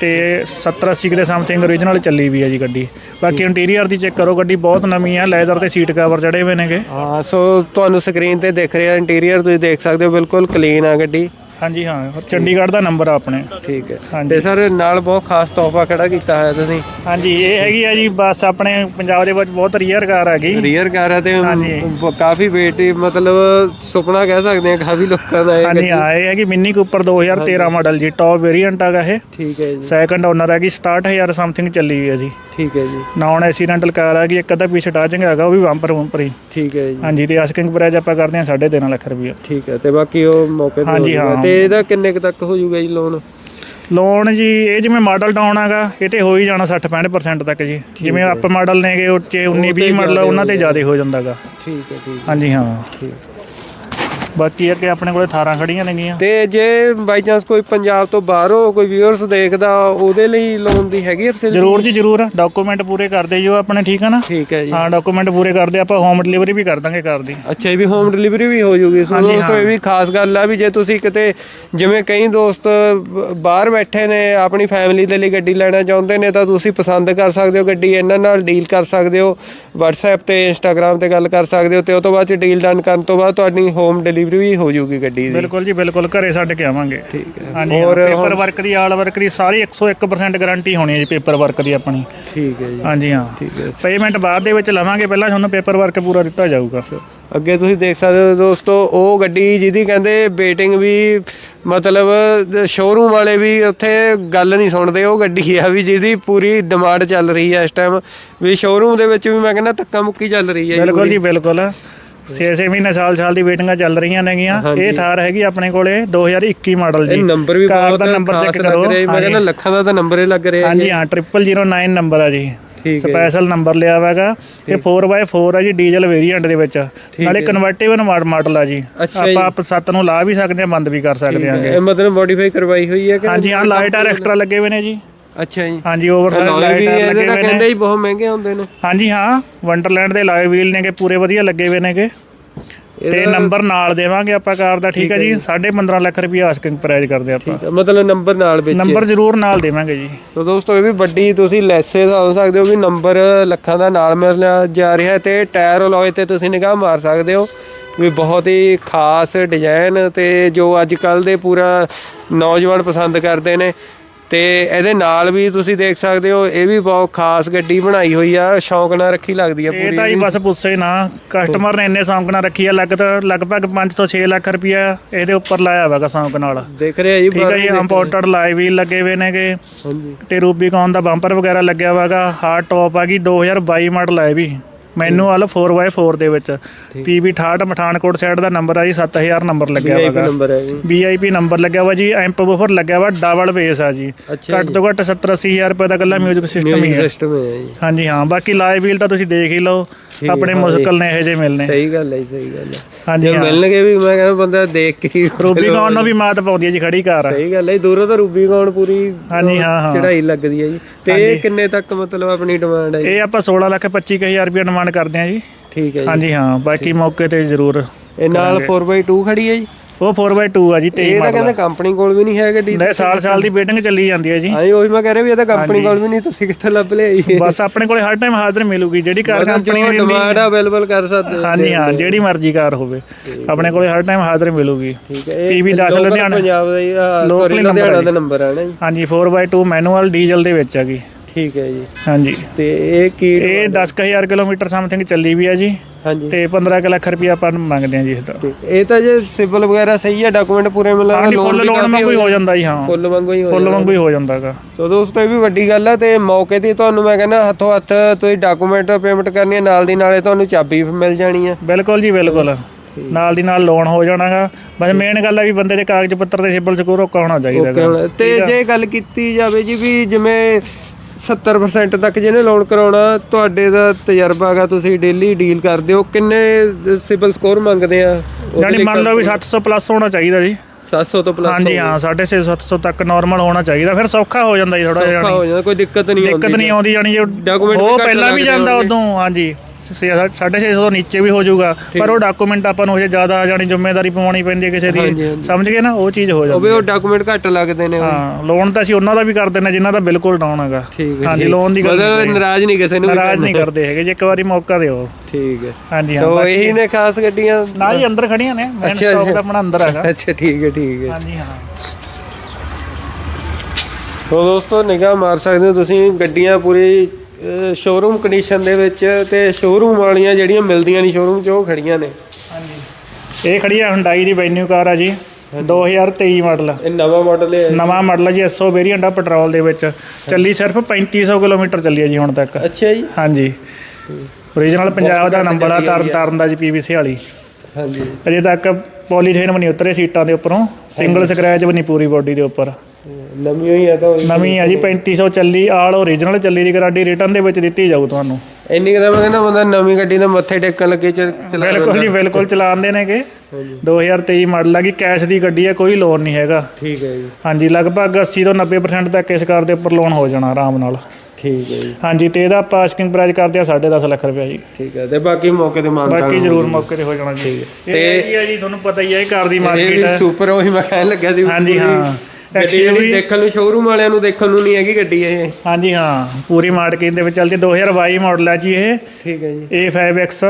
ਤੇ 70 80 ਦੇ ਸਮਥਿੰਗ origignal ਚੱਲੀ ਵੀ ਹੈ ਜੀ ਗੱਡੀ। ਬਾਕੀ ਇੰਟੀਰੀਅਰ ਦੀ ਚੈੱਕ ਕਰੋ, ਗੱਡੀ ਬਹੁਤ ਨਵੀਂ ਆ ਲੈਦਰ ਤੇ ਸੀਟ ਕਵਰ ਚੜੇ ਹੋਏ ਨੇਗੇ। ਹਾਂ ਸੋ ਤੁਹਾਨੂੰ ਸਕਰੀਨ ਤੇ ਦਿਖ ਰਿਹਾ ਇੰਟੀਰੀਅਰ ਤੁਸੀਂ ਦੇਖ ਸਕਦੇ ਹੋ, ਬਿਲਕੁਲ ਕਲੀਨ ਆ ਗੱਡੀ। ਹਾਂਜੀ ਹਾਂ ਔਰ ਚੰਡੀਗੜ੍ਹ ਦਾ ਨੰਬਰ ਆ ਆਪਣੇ। ਠੀਕ ਹੈ। ਤੇ ਸਰ ਨਾਲ ਬਹੁਤ ਖਾਸ ਤੋਹਫਾ ਖੜਾ ਕੀਤਾ ਹੋਇਆ ਤੁਸੀਂ? ਹਾਂਜੀ ਇਹ ਹੈਗੀ ਆ ਜੀ ਬਸ ਆਪਣੇ ਪੰਜਾਬ ਦੇ ਵਿੱਚ ਬਹੁਤ ਰੀਅਰ ਕਾਰ ਹੈਗੀ। ਰੀਅਰ ਕਾਰ ਹੈ ਤੇ ਕਾਫੀ ਵੇਟ ਮਤਲਬ ਸੁਪਨਾ ਕਹਿ ਸਕਦੇ ਆ ਕਾਫੀ ਲੋਕਾਂ ਦਾ ਇਹ ਹਾਂਜੀ। ਹਾਂ ਇਹ ਹੈਗੀ ਮਿੰਨੀ ਕੂਪਰ 2013 ਮਾਡਲ ਜੀ ਟੌਪ ਵੇਰੀਐਂਟ ਹੈਗਾ ਇਹ। ਠੀਕ ਹੈ ਜੀ। ਸੈਕੰਡ ਓਨਰ ਹੈਗੀ 67000 ਸਮਥਿੰਗ ਚੱਲੀ ਹੋਈ ਹੈ ਜੀ। ਠੀਕ ਹੈ ਜੀ। ਨਾਨ ਐਕਸੀਡੈਂਟਲ ਕਾਰ ਹੈਗੀ ਇੱਕ ਅੱਧਾ ਪੀਛੇ ਟਾਚਿੰਗ ਹੈਗਾ ਉਹ ਵੀ ਬੰਪਰ ਬੰਪਰ ਹੀ। ਠੀਕ ਹੈ ਜੀ। ਹਾਂਜੀ ਤੇ ਆਸਕਿੰਗ ਪ੍ਰਾਈਸ ਆਪਾਂ ਕਰਦੇ ਹਾਂ 13.5 ਲੱਖ ਰੁਪਏ ਠੀਕ ਹੈ ਤੇ ਬਾਕੀ ਉਹ ਮੌਕੇ ਤੇ ਹਾਂਜੀ। ਹਾਂ। ਤੇ ਇਹਦਾ ਕਿੰਨੇ ਕੁ ਤੱਕ ਹੋ ਜਾਊਗਾ ਜੀ ਲੋਨ ਲੋਨ ਜੀ ਇਹ ਜਿਵੇਂ ਮਾਡਲ ਡਾਊਨ ਹੈਗਾ ਇਹ ਤੇ ਹੋ ਹੀ ਜਾਣਾ 60 65% ਤੱਕ ਜੀ। ਜਿਵੇਂ ਅਪ ਮਾਡਲ ਨੇਗੇ ਉਹ 'ਚ 19 20 ਮਾਡਲ ਉਹਨਾਂ ਤੇ ਜ਼ਿਆਦਾ ਹੋ ਜਾਂਦਾਗਾ। ਠੀਕ ਹੈ ਠੀਕ ਹਾਂਜੀ ਹਾਂ। ਠੀਕ ਬਾਕੀ ਅੱਗੇ ਆਪਣੇ ਕੋਲੇ 18 ਖੜੀਆਂ ਨੇਗੀਆਂ। ਤੇ ਜੇ ਬਾਈ ਚਾਂਸ ਕੋਈ ਪੰਜਾਬ ਤੋਂ ਬਾਹਰੋਂ ਕੋਈ ਵਿਊਅਰਸ ਦੇਖਦਾ ਉਹਦੇ ਲਈ ਲੋਨ ਦੀ ਹੈਗੀ ਫੈਸਿਲਿਟੀ ਜ਼ਰੂਰ ਜੀ ਜ਼ਰੂਰ। ਡਾਕੂਮੈਂਟ ਪੂਰੇ ਕਰਦੇ ਜੋ ਆਪਣੇ ਠੀਕ ਹੈ ਨਾ? ਠੀਕ ਹੈ ਜੀ। ਹਾਂ ਡਾਕੂਮੈਂਟ ਪੂਰੇ ਕਰਦੇ ਆਪਾਂ ਹੋਮ ਡਿਲੀਵਰੀ ਵੀ ਕਰ ਦਾਂਗੇ ਕਾਰ ਦੀ। ਅੱਛਾ ਇਹ ਵੀ ਹੋਮ ਡਿਲੀਵਰੀ ਵੀ ਹੋ ਜੂਗੀ। ਸੋ ਦੋਸਤੋ ਇਹ ਵੀ ਖਾਸ ਗੱਲ ਆ ਵੀ ਜੇ ਤੁਸੀਂ ਕਿਤੇ ਜਿਵੇਂ ਕਈ ਦੋਸਤ ਬਾਹਰ ਬੈਠੇ ਨੇ ਆਪਣੀ ਫੈਮਿਲੀ ਦੇ ਲਈ ਗੱਡੀ ਲੈਣਾ ਚਾਹੁੰਦੇ ਨੇ ਤਾਂ ਤੁਸੀਂ ਪਸੰਦ ਕਰ ਸਕਦੇ ਹੋ ਗੱਡੀ ਇਹਨਾਂ ਨਾਲ ਡੀਲ ਕਰ ਸਕਦੇ ਹੋ। WhatsApp ਤੇ Instagram ਤੇ ਗੱਲ ਕਰ ਸਕਦੇ ਹੋ ਤੇ ਉਸ ਤੋਂ ਬਾਅਦ ਚ ਡੀਲ ਡਨ ਕਰਨ ਤੋਂ ਬਾਅਦ ਤੁਹਾਡੀ ਹੋਮ ਡਿਲੀਵਰੀ ਵੀ ਹੋ ਜੂਗੀ ਗੱਡੀ ਦੀ। ਬਿਲਕੁਲ ਜੀ ਬਿਲਕੁਲ। ਘਰੇ ਛੱਡ ਕੇ ਆਵਾਂਗੇ। ਠੀਕ ਹੈ। ਹਾਂਜੀ ਪੇਪਰ ਵਰਕ ਦੀ ਆਲ ਵਰਕ ਦੀ ਸਾਰੀ 101% ਗਾਰੰਟੀ ਹੋਣੀ ਹੈ ਜੀ ਪੇਪਰ ਵਰਕ ਦੀ ਆਪਣੀ। ਠੀਕ ਹੈ ਜੀ। ਹਾਂਜੀ ਹਾਂ। ਠੀਕ ਹੈ। ਪੇਮੈਂਟ ਬਾਅਦ ਦੇ ਵਿੱਚ ਲਵਾਂਗੇ ਪਹਿਲਾਂ ਤੁਹਾਨੂੰ ਪੇਪਰ ਵਰਕ ਪੂਰਾ ਦਿੱਤਾ ਜਾਊਗਾ। ਅੱਗੇ ਤੁਸੀਂ ਦੇਖ ਸਕਦੇ ਹੋ ਦੋਸਤੋ ਉਹ ਗੱਡੀ ਜਿਹਦੀ ਕਹਿੰਦੇ ਵੇਟਿੰਗ ਵੀ ਮਤਲਬ ਸ਼ੋਰੂਮ ਵਾਲੇ ਵੀ ਉੱਥੇ ਗੱਲ ਨਹੀਂ ਸੁਣਦੇ ਉਹ ਗੱਡੀ ਆ ਵੀ ਜਿਹਦੀ ਪੂਰੀ ਡਿਮਾਂਡ ਚੱਲ ਰਹੀ ਹੈ ਇਸ ਟਾਈਮ ਵੀ ਸ਼ੋਰੂਮ ਦੇ ਵਿੱਚ ਵੀ ਮੈਂ ਕਹਿੰਦਾ ਧੱਕਾ ਮੁੱਕੀ ਚੱਲ ਰਹੀ ਹੈ ਬਿਲਕੁਲ ਜੀ ਬਿਲਕੁਲ। 6-6 ਮਹੀਨੇ ਸਾਲ-ਸਾਲ ਦੀ ਵੇਟਿੰਗਾਂ ਚੱਲ ਰਹੀਆਂ ਨੇਗੀਆਂ। ਇਹ ਥਾਰ ਹੈਗੀ ਆਪਣੇ ਕੋਲੇ 2021 ਮਾਡਲ ਜੀ। ਇਹ ਨੰਬਰ ਵੀ ਕਾਰ ਬਹੁਤ ਦਾ ਨੰਬਰ ਚੈੱਕ ਕਰੋ। ਰਿਹਾ ਜੀ। ਮੈਂ ਕਹਿੰਦਾ ਲੱਖਾਂ ਦਾ ਤਾਂ ਨੰਬਰ ਹੀ ਲੱਗ ਰਿਹਾ ਹਾਂਜੀ ਹਾਂ 0009 ਨੰਬਰ ਆ ਜੀ। ਠੀਕ ਹੈ ਸਪੈਸ਼ਲ ਨੰਬਰ ਲਿਆ ਹੋਇਆਗਾ ਇਹ 4x4 ਆ ਜੀ ਡੀਜ਼ਲ ਵੇਰੀਐਂਟ ਦੇ ਵਿੱਚ। ਨਾਲੇ ਕਨਵਰਟੇਬਲ ਮਾਡਲ ਆ ਜੀ। ਅੱਛਾ। ਆਪਾਂ ਆਪ ਸੱਤ ਨੂੰ ਲਾ ਵੀ ਸਕਦੇ ਆ ਬੰਦ ਵੀ ਕਰ ਸਕਦੇ ਆਂਗੇ ਇਹ ਮਤਲਬ ਮੋਡੀਫਾਈ ਕਰਵਾਈ ਹੋਈ ਹੈ ਕਿ ਹਾਂਜੀ ਹਾਂ ਲਾਈਟ ਆ ਐਕਸਟਰਾ ਲੱਗੇ ਹੋਏ ਨੇ ਜੀ। ਅੱਛਾ ਜੀ। ਹਾਂਜੀ ਓਵਰਸਾਈਜ਼ ਲੋਏ ਵੀ ਲਾਈਟ ਇਹਦੇ ਲੱਗੇ ਤਾਂ ਹੋਏ ਨੇ। ਕਹਿੰਦੇ ਹੀ ਬਹੁਤ ਮਹਿੰਗੇ ਹੁੰਦੇ ਨੇ। ਹਾਂਜੀ ਹਾਂ ਵੰਡਰਲੈਂਡ ਦੇ ਲਾਈਵ ਵੀਲ ਨੇਗੇ ਪੂਰੇ ਵਧੀਆ ਲੱਗੇ ਹੋਏ ਨੇਗੇ। ਤੇ ਨੰਬਰ ਨਾਲ ਦੇਵਾਂਗੇ ਆਪਾਂ ਕਾਰ ਦਾ ਠੀਕ ਹੈ ਜੀ? 15.5 ਲੱਖ ਰੁਪਏ ਆਸਕਿੰਗ ਪ੍ਰਾਈਸ ਕਰਦੇ ਆਪਾਂ। ਮਤਲਬ ਨੰਬਰ ਨਾਲ ਵਿੱਚ ਨੰਬਰ ਜ਼ਰੂਰ ਨਾਲ ਦੇਵਾਂਗੇ ਜੀ। ਸੋ ਦੋਸਤੋ ਇਹ ਵੀ ਵੱਡੀ ਤੁਸੀਂ ਲੈਸੇ ਸਮਝ ਸਕਦੇ ਹੋ ਵੀ ਨੰਬਰ ਲੱਖਾਂ ਦਾ ਨਾਲ ਮਿਲਣਾ ਜਾ ਰਿਹਾ ਤੇ ਟਾਇਰ ਅਲੋਏ ਤੇ ਤੁਸੀਂ ਨਿਗਾਹ ਮਾਰ ਸਕਦੇ ਹੋ। ਵੀ ਬਹੁਤ ਹੀ ਖਾਸ ਡਿਜ਼ਾਈਨ ਤੇ ਜੋ ਅੱਜ ਕੱਲ ਦੇ ਪੂਰਾ ਨੌਜਵਾਨ ਪਸੰਦ ਕਰਦੇ ਨੇ। ਤੇ ਇਹਦੇ ਨਾਲ ਵੀ ਤੁਸੀਂ ਦੇਖ ਸਕਦੇ ਹੋ ਇਹ ਵੀ ਬਹੁਤ ਖਾਸ ਗੱਡੀ ਬਣਾਈ ਹੋਈ ਆ ਸ਼ੌਂਕ ਨਾਲ ਰੱਖੀ ਲੱਗਦੀ ਆ ਇਹ ਪੂਰੀ ਤਾਂ ਜੀ ਬਸ ਪੁੱਛੇ ਨਾ ਕਸਟਮਰ ਨੇ ਇੰਨੇ ਸੌਂਕ ਨਾਲ ਰੱਖੀ ਆ ਲਗਭਗ ਲਗਭਗ 5 ਤੋਂ 6 ਲੱਖ ਰੁਪਇਆ ਇਹਦੇ ਉੱਪਰ ਲਾਇਆ ਹੋਵੇਗਾ ਸੌਂਕ ਨਾਲ। ਦੇਖ ਰਹੇ ਆ ਜੀ ਠੀਕ ਹੈ ਜੀ ਇੰਪੋਰਟਡ ਲਾਈਵ ਵੀਲ ਲੱਗੇ ਹੋਏ ਨੇਗੇ। ਹਾਂਜੀ। ਤੇ ਰੂਬੀਕੌਨ ਦਾ ਬੰਪਰ ਵਗੈਰਾ ਲੱਗਿਆ ਹੋਵੇਗਾ ਹਾਰਡ ਟੌਪ ਆ ਗਈ 2022 ਮਾਡਲ ਹੈ ਇਹ ਵੀ। ਮੈਨੂਅਲ 4x4 ਦੇ ਵਿੱਚ। PB 68 ਮਠਾਨਕੋਟ ਸਾਈਡ ਦਾ ਨੰਬਰ ਆ ਜੀ 7000 ਨੰਬਰ ਲੱਗਿਆ ਹੋਵੇਗਾ ਨੰਬਰ ਹੈ ਜੀ। ਨੰਬਰ ਲੱਗਿਆ ਹੋਇਆ ਜੀ ਐਂਪ ਬਫਰ ਲੱਗਿਆ ਹੋਇਆ ਡਬਲ ਬੇਸ ਆ ਜੀ। ਘੱਟ ਤੋਂ ਘੱਟ 70 80000 ਰੁਪਏ ਦਾ ਇਕੱਲਾ ਮਿਊਜ਼ਿਕ ਸਿਸਟਮ ਹੀ ਹੈ। ਹਾਂਜੀ ਹਾਂ ਬਾਕੀ ਲਾਈਵ ਵੀਲ ਤਾਂ ਤੁਸੀਂ ਦੇਖ ਹੀ ਲਓ। ਆਪਣੇ ਮੁਸ਼ਕਲ ਨੇ ਇਹੋ ਜਿਹੇ ਮਿਲਨੇ। ਸਹੀ ਗੱਲ ਹੈ ਸਹੀ ਗੱਲ ਹੈ। ਹਾਂਜੀ ਜੇ ਮਿਲਣਗੇ ਵੀ ਮੈਂ ਕਹਿੰਦਾ ਬੰਦਾ ਦੇਖ ਕੇ ਹੀ ਰੂਬੀਕੌਨ ਨੂੰ ਵੀ ਮਾਤ ਪਾਉਂਦੀ ਹੈ ਜੀ ਖੜੀ ਕਾਰ ਸਹੀ ਗੱਲ ਹੈ ਦੂਰੋਂ ਤਾਂ ਰੂਬੀਕੌਨ ਪੂਰੀ ਹਾਂਜੀ ਹਾਂ ਹਾਂ। ਚੜਾਈ ਲੱਗਦੀ ਹੈ ਜੀ। ਤੇ ਇਹ ਕਿੰਨੇ ਤੱਕ ਮਤਲਬ ਆਪਣੀ ਡਿਮਾਂਡ ਹੈ ਇਹ ਆਪਾਂ 16 ਲੱਖ 25000 ਰੁਪਏ ਡਿਮਾਂਡ ਕਰਦੇ ਹਾਂ ਜੀ। ਠੀਕ ਹੈ ਜੀ। ਹਾਂਜੀ ਹਾਂ ਬਾਕੀ ਮੌਕੇ ਤੇ ਜ਼ਰੂਰ ਇਹ ਨਾਲ 4x2 ਖੜੀ ਹੈ ਜੀ? ਉਹ 4x2 ਆ ਜੀ 23 ਇਹ ਤਾਂ ਕਹਿੰਦੇ ਕੰਪਨੀ ਕੋਲ ਵੀ ਨਹੀਂ ਹੈ ਗੱਡੀ। ਦੇ ਸਾਲ ਸਾਲ ਦੀ ਵੇਟਿੰਗ ਚੱਲੀ ਜਾਂਦੀ ਹੈ ਜੀ। ਹਾਂਜੀ ਉਹੀ ਮੈਂ ਕਹਿ ਰਿਹਾ ਵੀ ਇਹ ਤਾਂ ਕੰਪਨੀ ਕੋਲ ਵੀ ਨਹੀਂ ਤੁਸੀਂ ਕਿੱਥੇ ਲੱਭ ਲਿਆ ਜੀ? ਬਸ ਆਪਣੇ ਕੋਲੇ ਹਰ ਟਾਈਮ ਹਾਜ਼ਰ ਮਿਲੂਗੀ ਜਿਹੜੀ ਕਾਰ ਮਤਲਬ ਜੋ ਕੰਪਨੀ ਦੀ ਡਿਮਾਂਡ ਅਵੇਲੇਬਲ ਕਰ ਸਕਦੇ ਹੋ। ਹਾਂਜੀ ਹਾਂ ਜਿਹੜੀ ਮਰਜ਼ੀ ਕਾਰ ਹੋਵੇ ਆਪਣੇ ਕੋਲੇ ਹਰ ਟਾਈਮ ਹਾਜ਼ਰ ਮਿਲੂਗੀ। ਠੀਕ ਹੈ ਇਹ PB 10 local ਲੁਧਿਆਣਾ। ਪੰਜਾਬ ਦਾ ਹੀ Local ਸੋਰੀ ਹੀ number ਲੁਧਿਆਣਾ ਦਾ ਨੰਬਰ ਹੈ ਨਾ ਜੀ। ਹਾਂਜੀ 4x2 ਮੈਨੂਅਲ ਡੀਜ਼ਲ ਦੇ ਵਿੱਚ ਹੈਗੀ ਠੀਕ ਹੈ ਜੀ। ਹਾਂਜੀ। ਤੇ ਇਹ ਕੀ ਇਹ 10000 ਕਿਲੋਮੀਟਰ ਸਮਥਿੰਗ ਚੱਲੀ ਵੀ ਹੈ ਜੀ। ਹਾਂਜੀ। ਤੇ 15 ਕੁ ਲੱਖ ਰੁਪਏ ਆਪਾਂ ਮੰਗਦੇ ਹਾਂ ਜੀ ਇਸ ਠੀਕ। ਇਹ ਤਾਂ ਜੇ ਸਿਵਲ ਵਗੈਰਾ ਸਹੀ ਹੈ ਡਾਕੂਮੈਂਟ ਪੂਰੇ ਮਿਲਣ ਫੁੱਲ ਲੋਨ ਵਾਂਗੂ ਹੀ ਹੋ ਜਾਂਦਾ ਜੀ ਹਾਂ। ਫੁੱਲ ਵਾਂਗੂ ਹੀ ਹੋ ਫੁੱਲ ਵਾਂਗੂ ਹੀ ਹੋ ਜਾਂਦਾਗਾ ਸੋ ਦੋਸਤੋ ਇਹ ਵੀ ਵੱਡੀ ਗੱਲ ਹੈ ਤੇ ਮੌਕੇ ਤੇ ਤੁਹਾਨੂੰ ਮੈਂ ਕਹਿੰਦਾ ਹੱਥੋਂ ਹੱਥ ਤੁਸੀਂ ਡਾਕੂਮੈਂਟ ਪੇਮੈਂਟ ਕਰਨੀ ਹੈ ਨਾਲ ਦੀ ਨਾਲੇ ਤੁਹਾਨੂੰ ਚਾਬੀ ਮਿਲ ਜਾਣੀ ਹੈ। ਬਿਲਕੁਲ ਜੀ ਬਿਲਕੁਲ। ਨਾਲ ਦੀ ਨਾਲ ਲੋਨ ਹੋ ਜਾਣਾਗਾ ਬਸ ਮੇਨ ਗੱਲ ਹੈ ਵੀ ਬੰਦੇ ਦੇ ਕਾਗਜ਼ ਪੱਤਰ ਤੇ ਸਿਬਲ ਸਕੋਰ ਹੋਣਾ ਚਾਹੀਦਾ। ਤੇ ਜੇ ਗੱਲ ਕੀਤੀ ਜਾਵੇ ਜੀ ਵੀ ਜਿਵੇਂ 70% ਤੱਕ ਜਿਹਨੇ ਲੋਨ ਕਰਾਉਣਾ ਤੁਹਾਡੇ ਦਾ ਤਜਰਬਾ ਹੈਗਾ ਤੁਸੀਂ ਡੇਲੀ ਡੀਲ ਕਰਦੇ ਹੋ। ਕਿੰਨੇ ਸਿਬਲ ਸਕੋਰ ਮੰਗਦੇ ਆ? ਯਾਨੀ ਮੰਨ ਲਓ ਵੀ 700 ਪਲੱਸ ਹੋਣਾ ਚਾਹੀਦਾ ਜੀ। 700 ਤੋਂ ਪਲੱਸ ਹਾਂਜੀ ਹਾਂ 650 700 ਤੱਕ ਨਾਰਮਲ ਹੋਣਾ ਚਾਹੀਦਾ। ਫਿਰ ਸੌਖਾ ਹੋ ਜਾਂਦਾ ਜੀ ਥੋੜਾ ਜਿਹਾ ਹੋ ਜਾਂਦਾ ਕੋਈ ਦਿੱਕਤ ਨਹੀਂ ਆਉਂਦੀ ਦਿੱਕਤ ਨਹੀਂ ਆਉਂਦੀ ਜਾਨੀ ਜੇ ਵੀ ਉਹ ਪਹਿਲਾਂ ਵੀ ਜਾਂਦਾ। ਉਦੋਂ ਹਾਂਜੀ। 650 ਤੋਂ ਨੀਚੇ ਵੀ ਹੋ ਜਾਊਗਾ। ਪਰ ਉਹ ਡਾਕੂਮੈਂਟ ਆਪਾਂ ਨੂੰ ਹਜੇ ਜ਼ਿਆਦਾ ਜਾਨੀ ਜ਼ਿੰਮੇਵਾਰੀ ਪਾਉਣੀ ਪੈਂਦੀ ਹੈ ਕਿਸੇ ਦੀ। ਸਮਝ ਗਏ ਨਾ? ਉਹ ਚੀਜ਼ ਹੋ ਜਾਂਦੀ ਉਹ ਡਾਕੂਮੈਂਟ ਘੱਟ ਲੱਗਦੇ ਨੇ। ਹਾਂ ਲੋਨ ਤਾਂ ਅਸੀਂ ਉਹਨਾਂ ਦਾ ਵੀ ਕਰ ਦਿੰਦੇ ਜਿਨ੍ਹਾਂ ਦਾ ਬਿਲਕੁਲ ਡਾਊਨ ਹੈਗਾ। ਹੈ ਹਾਂਜੀ। ਲੋਨ ਦੀ ਗੱਲ ਮਤਲਬ ਨਾਰਾਜ਼ ਨਹੀਂ ਕਿਸੇ ਨੂੰ ਨਾਰਾਜ਼ ਨਹੀਂ ਕਰਦੇ ਹੈਗੇ। ਜੇ ਇੱਕ ਵਾਰੀ ਮੌਕਾ ਦਿਓ। ਠੀਕ ਹੈ। ਹਾਂਜੀ ਹਾਂ ਸੋ ਇਹੀ ਨੇ ਖਾਸ ਗੱਡੀਆਂ। ਨਾ ਜੀ ਅੰਦਰ ਖੜੀਆਂ ਨੇ। ਅੱਛਾ, ਸਟਾਕ। ਦਾ ਆਪਣਾ ਅੰਦਰ ਹੈਗਾ। ਅੱਛਾ ਠੀਕ ਹੈ ਠੀਕ ਹੈ। ਹਾਂਜੀ ਹਾਂ। ਸੋ ਦੋਸਤੋ ਨਿਗਾਹ ਮਾਰ ਸਕਦੇ ਹੋ ਤੁਸੀਂ। ਗੱਡੀਆਂ ਪੂਰੀ ਸ਼ੋਰੂਮ ਕੰਡੀਸ਼ਨ ਦੇ ਵਿੱਚ ਤੇ ਸ਼ੋਰੂਮ ਵਾਲੀਆਂ ਜਿਹੜੀਆਂ ਮਿਲਦੀਆਂ ਨਹੀਂ ਸ਼ੋਰੂਮ 'ਚ ਉਹ ਖੜੀਆਂ ਨੇ। ਹਾਂਜੀ। ਇਹ ਖੜੀ ਹੈ ਹੁੰਡਾਈ ਦੀ ਵੈਨਿਊ ਕਾਰ ਆ ਜੀ। 2023 ਮਾਡਲ ਇਹ ਨਵਾਂ ਮਾਡਲ ਹੈ। ਨਵਾਂ ਮਾਡਲ ਹੈ ਜੀ 100 ਵੇਰੀਐਂਟ ਆ ਪੈਟਰੋਲ ਦੇ ਵਿੱਚ। ਚੱਲੀ ਸਿਰਫ 3500 ਕਿਲੋਮੀਟਰ ਚੱਲੀ ਹੈ ਜੀ ਹੁਣ ਤੱਕ। ਅੱਛਾ ਜੀ। ਹਾਂਜੀ। ਓਰੀਜਨਲ ਪੰਜਾਬ ਦਾ ਨੰਬਰ ਆ ਤਰਨ ਤਾਰਨ ਦਾ ਜੀ ਪੀਵੀਸੀ ਵਾਲੀ। ਹਾਂਜੀ। ਅਜੇ ਤੱਕ ਪੋਲੀਥੇਨ ਵੀ ਨਹੀਂ ਉਤਰੇ ਸੀਟਾਂ ਦੇ ਉੱਪਰੋਂ। ਸਿੰਗਲ ਸਕ੍ਰੈਚ ਵੀ ਨਹੀਂ ਪੂਰੀ ਬੋਡੀ ਦੇ ਉੱਪਰ। ਨਵੀਂ ਹੋਈ ਆ ਤਾਂ ਉਹੀ। ਨਵੀਂ ਆ ਜੀ 3500 ਚੱਲੀ ਆਲ ਓਰੀਜਨਲ ਚੱਲੀ ਦੀ ਗਾਡੀ ਰਿਟਰਨ ਦੇ ਵਿੱਚ ਦਿੱਤੀ ਜਾਊ ਤੁਹਾਨੂੰ। ਇੰਨੀ ਕਦਾ ਮੈਂ ਕਹਿੰਦਾ ਬੰਦਾ ਨਵੀਂ ਗੱਡੀ ਦਾ ਮੱਥੇ ਟੇਕਣ ਲੱਗੇ ਚ ਚਲਾ ਬਿਲਕੁਲ ਜੀ ਬਿਲਕੁਲ ਚਲਾਉਂਦੇ ਨੇਗੇ। 2023 ਮਾਡਲ ਆ ਕਿ ਕੈਸ਼ ਦੀ ਗੱਡੀ ਹੈ ਕੋਈ ਲੋਨ ਨਹੀਂ ਹੈਗਾ। ਠੀਕ ਹੈ ਜੀ। ਹਾਂਜੀ ਲਗਭਗ 80 ਤੋਂ 90% ਤੱਕ ਇਸ ਕਾਰ ਦੇ ਉੱਪਰ ਲੋਨ ਹੋ ਜਾਣਾ ਆਰਾਮ ਨਾਲ। ਠੀਕ ਹੈ ਜੀ। ਹਾਂਜੀ ਤੇ ਇਹਦਾ ਆਪਾਂ ਆਸਕਿੰਗ ਪ੍ਰਾਈਸ ਕਰਦੇ ਆ 10.5 ਲੱਖ ਰੁਪਏ ਜੀ। ਠੀਕ ਹੈ ਤੇ ਬਾਕੀ ਮੌਕੇ ਤੇ ਮਾਨਤਾ ਬਾਕੀ ਜ਼ਰੂਰ ਮੌਕੇ ਤੇ ਹੋ ਜਾਣਾ ਜੀ। ਤੇ- ਇਹ ਜੀ ਤੁਹਾਨੂੰ ਪਤਾ ਹੀ ਹੈ ਇਹ ਕਾਰ ਦੀ ਇਹ ਮਾਰਕੀਟ ਵੀ ਹੈ। ਸੁਪਰ ਉਹੀ ਮੈਂ ਕਹਿਣ ਲੱਗਿਆ ਸੀ। ਹਾਂਜੀ, ਹਾਂ। ਗੱਡੀ ਜਿਹੜੀ ਦੇਖਣ ਨੂੰ ਸ਼ੋਰੂਮ ਵਾਲਿਆਂ ਨੂੰ ਦੇਖਣ ਨੂੰ ਨਹੀਂ ਹੈਗੀ ਗੱਡੀ ਇਹ। ਹਾਂਜੀ ਹਾਂ ਪੂਰੀ ਮਾਰਕੀਟ ਦੇ ਵਿੱਚ ਚੱਲਦੀ ਹੈ। 2022 ਮਾਡਲ ਹੈ ਜੀ ਇਹ। ਠੀਕ ਹੈ ਜੀ। A5X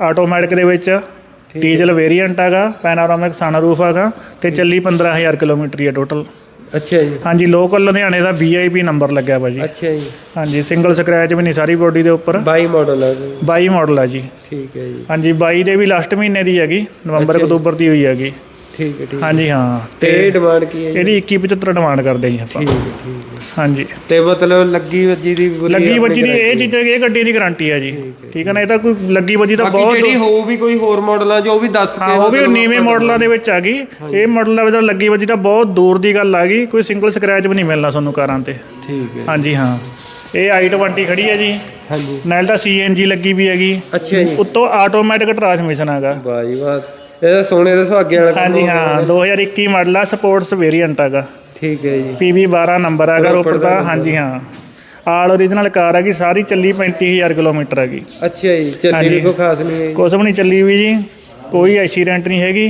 ਆਟੋਮੈਟਿਕ ਦੇ ਵਿੱਚ ਡੀਜ਼ਲ ਵੇਰੀਐਂਟ ਹੈਗਾ ਪੈਨਾਰੋਮਿਕ ਸਨਰੂਫ ਹੈਗਾ ਤੇ ਚੱਲੀ 15000 ਕਿਲੋਮੀਟਰ ਹੀ ਹੈ ਟੋਟਲ ਅੱਛਾ ਜੀ। ਹਾਂਜੀ ਲੋਕਲ ਲੁਧਿਆਣੇ ਦਾ VIP ਨੰਬਰ ਲੱਗਿਆ ਵਾ ਜੀ। ਅੱਛਾ ਜੀ। ਹਾਂਜੀ ਸਿੰਗਲ ਸਕ੍ਰੈਚ ਵੀ ਨਹੀਂ ਸਾਰੀ ਬੋਡੀ ਦੇ ਉੱਪਰ। 22 ਮਾਡਲ ਹੈ ਜੀ। 22 ਮਾਡਲ ਹੈ ਜੀ। ਠੀਕ ਹੈ ਜੀ। ਹਾਂਜੀ 22 ਦੇ ਵੀ ਲਾਸਟ ਮਹੀਨੇ ਦੀ ਹੈਗੀ ਨਵੰਬਰ ਅਕਤੂਬਰ ਦੀ ਹੋਈ ਹੈਗੀ। ਠੀਕ ਹੈ ਠੀਕ ਹੈ। ਹਾਂਜੀ ਹਾਂ। ਤੇ ਤੇ ਇਹ ਡਿਮਾਂਡ ਕੀ ਹੈ ਜੀ? ਇਹਦੀ 2175 ਡਿਮਾਂਡ ਕਰਦੇ ਜੀ ਆਪਾਂ। ਠੀਕ ਹੈ ਠੀਕ ਹੈ। ਹਾਂਜੀ। ਤੇ ਮਤਲਬ ਲੱਗੀ ਵੱਜੀ ਦੀ ਬੋਲੀ ਲੱਗੀ ਆਪਣੀ ਵੱਜੀ ਦੀ ਇਹ। ਚੀਜ਼ ਇਹ ਗੱਡੀ ਦੀ ਗਾਰੰਟੀ ਹੈ ਜੀ। ਠੀਕ ਹੈ ਨਾ ਇਹ ਤਾਂ ਕੋਈ ਲੱਗੀ ਵੱਜੀ ਤਾਂ ਬਾਕੀ ਬਹੁਤ ਜਿਹੜੀ ਹੋਊ ਵੀ ਕੋਈ ਹੋਰ ਮਾਡਲ ਆ ਜੋ ਉਹ ਵੀ ਦੱਸ ਹਾਂ ਕੇ ਉਹ ਵੀ ਮਤਲਬ ਨੀਵੇਂ ਮਾਡਲਾਂ ਦੇ ਵਿੱਚ ਆ ਗਈ। ਇਹ ਮਾਡਲ ਦਾ ਵਿੱਚ ਲੱਗੀ ਵੱਜੀ ਤਾਂ ਬਹੁਤ ਦੂਰ ਦੀ ਗੱਲ ਆ ਗਈ। ਕੋਈ ਸਿੰਗਲ ਸਕ੍ਰੈਚ ਵੀ ਨਹੀਂ ਮਿਲਣਾ ਤੁਹਾਨੂੰ ਕਾਰਾਂ ਤੇ। ਠੀਕ ਹੈ। ਹਾਂਜੀ ਹਾਂ। ਇਹ i20 ਖੜੀ ਹੈ ਜੀ। ਹਾਂਜੀ। ਨਾਲ ਤਾਂ CNG ਲੱਗੀ ਵੀ ਹੈਗੀ। ਅੱਛਾ ਜੀ। ਉੱਤੋਂ ਆਟੋਮੈਟਿਕ ਟਰਾਂਸਮਿਸ਼ਨ ਹੈਗਾ। ਵਾਹ ਜੀ ਵਾਹ। ਇਹਦਾ ਸੋਨੇ ਦੇ ਸੁਹਾਗੇ ਵਾਲਾ ਹਾਂਜੀ ਹੋ ਗਿਆ। ਹਾਂ 2021 ਮਾਡਲ ਆ ਸਪੋਰਟਸ ਵੇਰੀਐਂਟ ਹੈਗਾ। ਠੀਕ ਹੈ ਜੀ। PV 12 ਨੰਬਰ ਹੈਗਾ ਰੋਪੜ ਦਾ ਹਾਂਜੀ ਹਾਂ। ਆਲ ਓਰੀਜਨਲ ਕਾਰ ਹੈਗੀ ਸਾਰੀ ਚੱਲੀ 35000 ਕਿਲੋਮੀਟਰ ਹੈਗੀ। ਅੱਛਾ ਜੀ ਚੱਲੀ ਵੀ। ਕੋਈ ਖਾਸ ਨਹੀਂ ਹੈ। ਕੁਛ ਵੀ ਨਹੀਂ ਚੱਲੀ ਵੀ ਜੀ ਕੋਈ ਐਕਸੀਡੈਂਟ ਨਹੀਂ ਹੈਗੀ।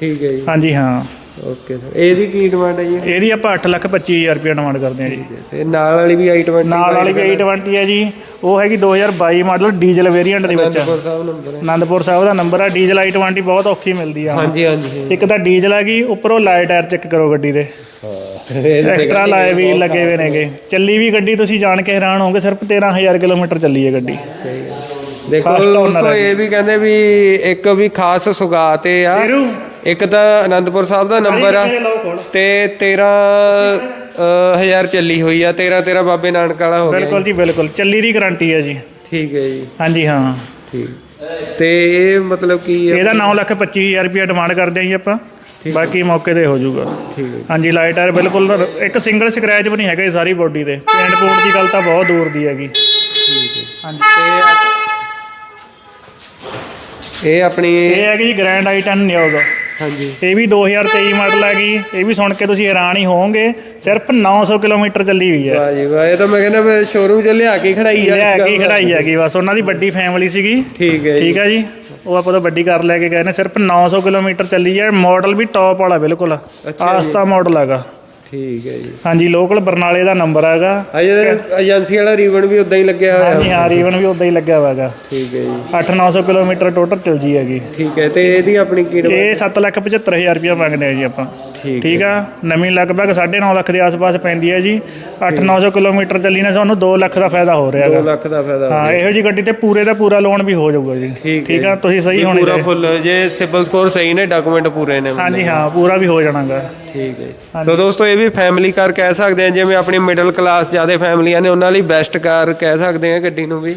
ਠੀਕ ਹੈ ਜੀ। ਹਾਂਜੀ ਹਾਂ। ਓਕੇ ਸਰ ਇਹਦੀ ਕੀ ਡਿਮਾਂਡ ਹੈ ਜੀ? ਇਹਦੀ ਆਪਾਂ 8,25,000 ਰੁਪਏ ਡਿਮਾਂਡ ਕਰਦੇ ਹਾਂ ਜੀ। ਤੇ ਨਾਲ ਵਾਲੀ ਵੀ i20 ਨਾਲ ਵਾਲੀ ਵੀ i20 ਹੈ ਜੀ। ਉਹ ਹੈਗੀ 2022 ਮਾਡਲ ਡੀਜ਼ਲ ਵੇਰੀਐਂਟ ਦੇ ਵਿੱਚ। ਅਨੰਦਪੁਰ ਸਾਹਿਬ ਨੰਬਰ ਹੈ। ਆਨੰਦਪੁਰ ਸਾਹਿਬ ਦਾ ਨੰਬਰ ਆ। ਡੀਜ਼ਲ i20 ਬਹੁਤ ਔਖੀ ਮਿਲਦੀ ਆ। ਹਾਂਜੀ ਹਾਂਜੀ ਇੱਕ ਤਾਂ ਡੀਜ਼ਲ ਹੈਗੀ ਉੱਪਰੋਂ ਲਾਈਟ ਟਾਇਰ ਚੈੱਕ ਕਰੋ ਗੱਡੀ ਦੇ। ਹਾਂ ਐਕਸਟਰਾ ਲਾਏ ਵੀ ਲੱਗੇ ਹੋਏ ਨੇਗੇ। ਚੱਲੀ ਵੀ ਗੱਡੀ ਤੁਸੀਂ ਜਾਣ ਕੇ ਹੈਰਾਨ ਹੋਗੇ ਸਿਰਫ 13000 ਕਿਲੋਮੀਟਰ ਚੱਲੀ ਹੈ ਗੱਡੀ। ਦੇਖੋ ਹੈ ਇਹ ਵੀ ਕਹਿੰਦੇ ਵੀ ਇੱਕ ਵੀ ਖਾਸ ਸੁਗਾਤ ਆ। ਇੱਕ ਤਾਂ ਅਨੰਦਪੁਰ ਸਾਹਿਬ ਦਾ ਨੰਬਰ ਆ ਤੇ 13 ਅ, ਹਜ਼ਾਰ ਚੱਲੀ ਹੋਈ ਆ 13 13 ਬਾਬੇ ਨਾਨਕ ਵਾਲਾ ਹੋ ਗਿਆ ਬਿਲਕੁਲ ਜੀ। ਬਿਲਕੁਲ। ਚੱਲੀ ਦੀ ਗਾਰੰਟੀ ਹੈ ਜੀ। ਠੀਕ ਹੈ ਜੀ। ਹਾਂਜੀ ਹਾਂ। ਠੀਕ। ਤੇ ਇਹ ਮਤਲਬ ਕੀ ਆ? ਇਹਦਾ 9,25,000 ਰੁਪਏ ਡਿਮਾਂਡ ਕਰਦੇ ਹਾਂ ਜੀ ਆਪਾਂ। ਬਾਕੀ ਮੌਕੇ ਤੇ ਹੋ ਜਾਊਗਾ। ਠੀਕ ਹੈ ਹਾਂਜੀ ਲਾਈਟ ਟਾਇਰ ਬਿਲਕੁਲ ਇੱਕ ਸਿੰਗਲ ਸਕ੍ਰੈਚ ਵੀ ਨਹੀਂ ਹੈਗਾ ਇਹ ਸਾਰੀ ਬੋਡੀ ਤੇ। ਪੇਂਟ ਪੂੰਟ ਦੀ ਗੱਲ ਤਾਂ ਬਹੁਤ ਦੂਰ ਦੀ ਹੈਗੀ। ਇਹ ਆਪਣੀ ਇਹ ਹੈਗੀ ਜੀ ਗ੍ਰੈਂਡ i10 ਨਿਊਜ਼ ਹਾਂਜੀ। ਇਹ ਵੀ 2023 ਮਾਡਲ ਹੈਗੀ ਇਹ ਵੀ ਸੁਣ ਕੇ ਤੁਸੀਂ ਹੈਰਾਨ ਹੀ ਹੋਵੋਗੇ। ਸਿਰਫ 900 ਕਿਲੋਮੀਟਰ ਚੱਲੀ ਹੋਈ ਹੈ। ਵਾਹ ਜੀ ਵਾਹ ਇਹ ਤਾਂ ਮੈਂ ਕਹਿੰਦਾ ਮੈਂ ਸ਼ੋਰੂਮ 'ਚ ਲਿਆ ਕੇ ਖੜਾਈ ਆ। ਲਿਆ ਕੇ ਖੜਾਈ ਹੈਗੀ ਬਸ ਉਹਨਾਂ ਦੀ ਵੱਡੀ ਫੈਮਿਲੀ ਸੀਗੀ। ਠੀਕ ਹੈ ਜੀ। ਠੀਕ ਹੈ ਜੀ। ਉਹ ਆਪਾਂ ਤਾਂ ਵੱਡੀ ਕਰ ਲੈ ਕੇ ਗਏ ਨੇ। ਸਿਰਫ 900 ਕਿਲੋਮੀਟਰ ਚੱਲੀ ਹੈ। ਮਾਡਲ ਵੀ ਟੌਪ ਵਾਲਾ ਬਿਲਕੁਲ। ਆਸਤਾ ਮਾਡਲ ਹੈਗਾ। ਠੀਕ ਹੈ ਜੀ। ਹਾਂਜੀ ਲੋਕਲ ਬਰਨਾਲੇ ਦਾ ਨੰਬਰ ਹੈਗਾ। ਅਜੇ ਏਜੰਸੀ ਵਾਲਾ ਰੀਬਨ ਵੀ ਉਦਾਂ ਹੀ ਲੱਗਿਆ ਹੋਇਆ। ਹਾਂਜੀ ਹਾਂ ਰੀਵਨ ਵੀ ਉਦਾਂ ਹੀ ਲੱਗਿਆ ਹੋਇਆ ਹੈਗਾ। ਠੀਕ ਹੈ ਜੀ। 8-900 ਕਿਲੋਮੀਟਰ ਟੋਟਲ ਚੱਲ ਜੀ ਹੈਗੀ। ਠੀਕ ਹੈ ਤੇ ਇਹਦੀ ਆਪਣੀ ਕੀ ਇਹ 7,75,000 ਰੁਪਏ ਮੰਗਦੇ ਆ ਜੀ ਆਪਾਂ। ਠੀਕ ਆ? ਨਵੀਂ ਲਗਭਗ 9.5 ਲੱਖ ਦੇ ਆਸ-ਪਾਸ ਪੈਂਦੀ ਹੈ ਜੀ। 8-900 ਕਿਲੋਮੀਟਰ ਚੱਲੀ ਨੇ ਸਾਨੂੰ 2 ਲੱਖ ਦਾ ਫਾਇਦਾ ਹੋ ਰਿਹਾ 2 ਹੈਗਾ। ਲੱਖ ਦਾ ਫਾਇਦਾ ਹਾਂ ਇਹੋ ਜੀ ਗੱਡੀ ਤੇ ਪੂਰੇ ਦਾ ਪੂਰਾ ਲੋਨ ਵੀ ਹੋ ਜਾਊਗਾ ਜੀ। ਠੀਕ ਆ? ਤੁਸੀਂ ਸਹੀ ਹੋਣੇ ਪੂਰਾ ਫੁੱਲ ਜੇ ਸਿਬਲ ਸਕੋਰ ਸਹੀ ਨੇ ਡਾਕੂਮੈਂਟ ਪੂਰੇ ਨੇ ਹਾਂਜੀ ਹਾਂ ਪੂਰਾ ਵੀ ਹੋ ਜਾਣਾਗਾ। ਠੀਕ ਹੈ ਸੋ ਦੋਸਤੋ ਇਹ ਵੀ ਫੈਮਿਲੀ ਕਾਰ ਕਹਿ ਸਕਦੇ ਆ ਜਿਵੇਂ ਆਪਣੀ ਮਿਡਲ ਕਲਾਸ ਜ਼ਿਆਦਾ ਫੈਮਲੀਆਂ ਨੇ ਉਹਨਾਂ ਲਈ ਬੈਸਟ ਕਾਰ ਕਹਿ ਸਕਦੇ ਆ ਗੱਡੀ ਨੂੰ ਵੀ।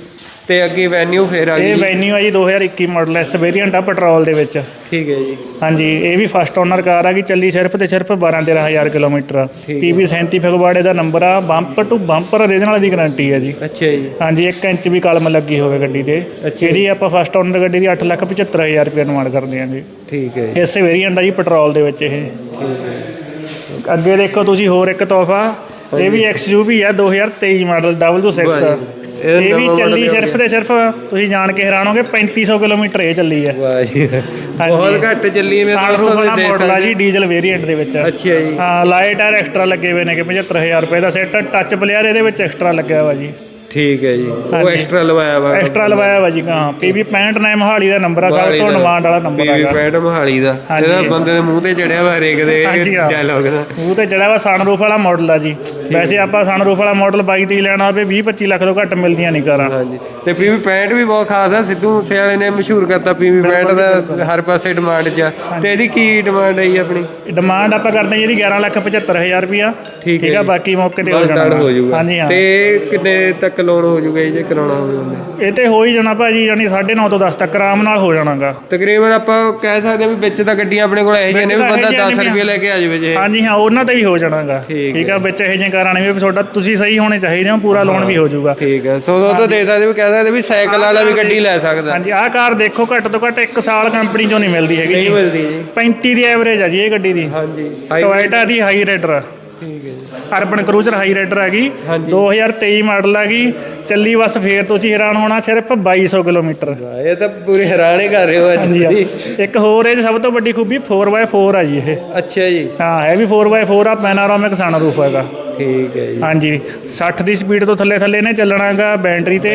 ਤੇ ਅੱਗੇ ਵੈਨਿਊ ਫੇਰ ਆ ਗਈ ਇਹ ਵੈਨਿਊ ਹੈ ਜੀ 2021 ਮਾਡਲ ਐਸ ਵੇਰੀਐਂਟ ਆ ਪੈਟਰੋਲ ਦੇ ਵਿੱਚ। ਠੀਕ ਹੈ ਜੀ। ਹਾਂਜੀ ਇਹ ਵੀ ਫਸਟ ਓਨਰ ਕਾਰ ਆ ਗਈ ਚੱਲੀ ਸਿਰਫ ਤੇ ਸਿਰਫ 12-13000 ਕਿਲੋਮੀਟਰ ਆ। ਪੀਬੀ 37 ਫਗਵਾੜੇ ਦਾ ਨੰਬਰ ਆ ਬੰਪਰ ਟੂ ਬੰਪਰ ਓਰੀਜਨਲ ਦੀ ਗਾਰੰਟੀ ਹੈ ਜੀ। ਅੱਛਾ ਜੀ। ਹਾਂਜੀ 1 ਇੰਚ ਵੀ ਕਲਮ ਲੱਗੀ ਹੋਵੇ ਗੱਡੀ ਤੇ। ਜਿਹੜੀ ਆਪਾਂ ਫਸਟ ਓਨਰ ਗੱਡੀ ਦੀ 8,75,000 ਰੁਪਏ ਡਿਮਾਂਡ ਕਰਦੇ ਹਾਂ ਜੀ। ਠੀਕ ਹੈ ਜੀ। ਇਸੇ ਵੇਰੀਐਂਟ ਆ ਜੀ ਪੈਟਰੋਲ ਦੇ ਵਿੱਚ ਇਹ। ਅੱਗੇ ਦੇਖੋ ਤੁਸੀਂ ਹੋਰ ਇੱਕ ਤੋਹਫਾ। ਇਹ ਵੀ XUV ਆ 2023 ਮਾਡਲ 226 ਇਹ ਵੀ ਚੱਲੀ ਸਿਰਫ ਤੇ ਸਿਰਫ ਤੁਸੀਂ ਜਾਣ ਕੇ ਹੈਰਾਨ ਹੋਗੇ 3500 ਕਿਲੋਮੀਟਰ ਇਹ ਚੱਲੀ ਹੈ। ਵਾਹ ਜੀ। ਬਹੁਤ ਘੱਟ ਚੱਲੀ ਮੈਂ ਸਾਨਰੂਫ ਦੋਸਤੋ ਦੇ ਮਾਡਲ ਆ ਜੀ ਡੀਜ਼ਲ ਵੇਰੀਐਂਟ ਦੇ ਵਿੱਚ। ਅੱਛਾ ਜੀ। ਹਾਂ ਲਾਈਟ ਆਰ ਐਕਸਟਰਾ ਲੱਗੇ ਹੋਏ ਨੇ ਕਿ 75000 ਰੁਪਏ ਦਾ ਸੈੱਟ ਟੱਚ ਪਲੇਅਰ ਇਹਦੇ ਵਿੱਚ ਐਕਸਟਰਾ ਲੱਗਿਆ ਹੋਇਆ ਜੀ। ਠੀਕ ਹੈ ਜੀ। ਉਹ। ਐਕਸਟਰਾ ਲਵਾਇਆ ਵਾ। ਐਕਸਟਰਾ ਲਵਾਇਆ ਹੋਇਆ ਜੀ ਹਾਂ। ਪੀਵੀ 65 ਨਾਮ ਮੋਹਾਲੀ ਦਾ ਨੰਬਰ ਆ ਸਭ ਤੋਂ ਡਿਮਾਂਡ ਵਾਲਾ ਨੰਬਰ ਬੀਬੀ ਹੈਗਾ ਪੈਡ ਮਹਾਲੀ ਦਾ। ਇਹਦਾ ਬੰਦੇ ਦੇ ਮੂੰਹ ਤੇ ਚੜਿਆ ਵਾ ਹਰੇਕ ਦੇ। ਡਾਇਲੌਗ ਦਾ। ਉਹ ਤੇ ਜਿਹੜਾ ਵਾ ਸਨਰੂਫ ਵਾਲਾ ਮਾਡਲ ਆ ਜੀ। ਵੈਸੇ ਆਪਾਂ ਸਨਰੂਫ ਵਾਲਾ ਮਾਡਲ 22 ਤੇ ਲੈਣਾ ਹੋਵੇ 20 25 ਲੱਖ ਤੋਂ ਘੱਟ ਮਿਲਦੀਆਂ ਨਹੀਂ ਕਾਰਾਂ। ਹਾਂਜੀ। ਤੇ ਪੀਵੀ ਪੈਂਟ ਵੀ ਬਹੁਤ ਖਾਸ ਆ ਸਿੱਧੂ ਮੂਸੇ ਵਾਲੇ ਨੇ ਮਸ਼ਹੂਰ ਕਰਤਾ ਪੀਵੀ ਪੈਂਟ ਦਾ ਹਰ ਪਾਸੇ ਡਿਮਾਂਡ 'ਚ ਆ। ਤੇ ਇਹਦੀ ਕੀ ਡਿਮਾਂਡ ਜੀ ਆਪਣੀ? ਡਿਮਾਂਡ ਆਪਾਂ ਕਰਦੇ ਹਾਂ ਜਿਹਦੀ 11 ਲੱਖ 75000 ਰੁਪਿਆ ਠੀਕ ਹੈ ਆ। ਬਾਕੀ ਮੌਕੇ ਤੇ ਹੋ ਜਾਣਾ ਹਾਂਜੀ ਹਾਂ। ਤੇ ਕਿੰਨੇ ਤੱਕ ਲੋਨ ਹੋ ਜੂਗਾ ਜੀ ਜੇ ਕਰਾਉਣਾ ਹੋਵੇ ਉਹਨੇ। ਇਹ ਤੇ ਹੋ ਹੀ ਜਾਣਾ ਭਾਜੀ ਯਾਨੀ 9.5 ਤੋਂ 10 ਤੱਕ ਆਰਾਮ ਨਾਲ ਹੋ ਜਾਣਾਗਾ। ਤਕਰੀਬਨ ਆਪਾਂ ਕਹਿ ਸਕਦੇ ਹਾਂ ਵੀ ਵਿੱਚ ਤਾਂ ਗੱਡੀਆਂ ਆਪਣੇ ਕੋਲ ਇਹੋ ਜਿਹੀਆਂ ਨੇ ਵੀ ਬੰਦਾ ਇਹੋ 10 ਜਿਹੀਆਂ ਰੁਪਏ ਲੈ ਕੇ ਆ ਜਾਵੇ ਜੇ। ਹਾਂਜੀ ਹਾਂ ਉਹਨਾਂ ਤੇ ਵੀ ਹੋ ਜਾਣਾਗਾ। ਠੀਕ ਠੀਕ ਆ ਵਿੱਚ ਇਹੋ ਜਿਹੇ ਕਾਰਾਂ ਨੇ ਵੀ ਤੁਹਾਡਾ ਤੁਸੀਂ ਸਹੀ ਹੋਣੇ ਚਾਹੀਦੇ ਹੋ ਪੂਰਾ ਲੋਨ ਵੀ ਹੋ ਜਾਊਗਾ। ਠੀਕ ਹੈ। ਸੋ ਉਹ ਤਾਂ ਦੇ ਸਕਦੇ ਵੀ ਕਹਿ ਸਕਦੇ ਵੀ ਸਾਈਕਲ ਵਾਲਾ ਵੀ ਗੱਡੀ ਲੈ ਸਕਦਾ। ਹਾਂਜੀ ਆਹ ਕਾਰ ਦੇਖੋ ਘੱਟ ਤੋਂ ਘੱਟ 1 ਸਾਲ ਕੰਪਨੀ ਚੋਂ ਨਹੀਂ ਮਿਲਦੀ ਹੈਗੀ ਨਹੀਂ ਮਿਲਦੀ ਜੀ। 35 ਦੀ ਐਵਰੇਜ ਆ ਜੀ ਇਹ ਗੱਡੀ ਦੀ। ਹਾਂਜੀ ਟੋਇਟਾ ਦੀ ਹਾਈ ਰੇਡਰ ਠੀਕ ਹੈ ਜੀ। ਅਰਬਨ ਕਰੂਜ਼ਰ ਹਾਈ ਰੇਡਰ ਹੈਗੀ ਹਾਂਜੀ। 2023 ਮਾਡਲ ਹੈਗੀ ਚੱਲੀ ਬਸ ਫੇਰ ਤੁਸੀਂ ਹੈਰਾਨ ਹੋਣਾ ਸਿਰਫ 2200 ਕਿਲੋਮੀਟਰ। ਇਹ ਤਾਂ ਪੂਰੇ ਹੈਰਾਨ ਹੀ ਕਰ ਰਹੇ ਹੋ ਅੱਜ। ਇੱਕ ਹੋਰ ਇਹ ਸਭ ਤੋਂ ਵੱਡੀ ਖੂਬੀ 4x4 ਆ ਜੀ ਇਹ। ਅੱਛਾ ਜੀ। ਹਾਂ ਹੈ ਵੀ 4x4 ਆ ਪੈਨਾਰੋਮਿਕ ਸਨਰੂਫ ਹੈਗਾ। ਠੀਕ ਹੈ ਜੀ। ਹਾਂਜੀ 60 ਦੀ ਸਪੀਡ ਤੋਂ ਥੱਲੇ ਥੱਲੇ ਨੇ ਚੱਲਣਾਗਾ ਬੈਟਰੀ ਤੇ।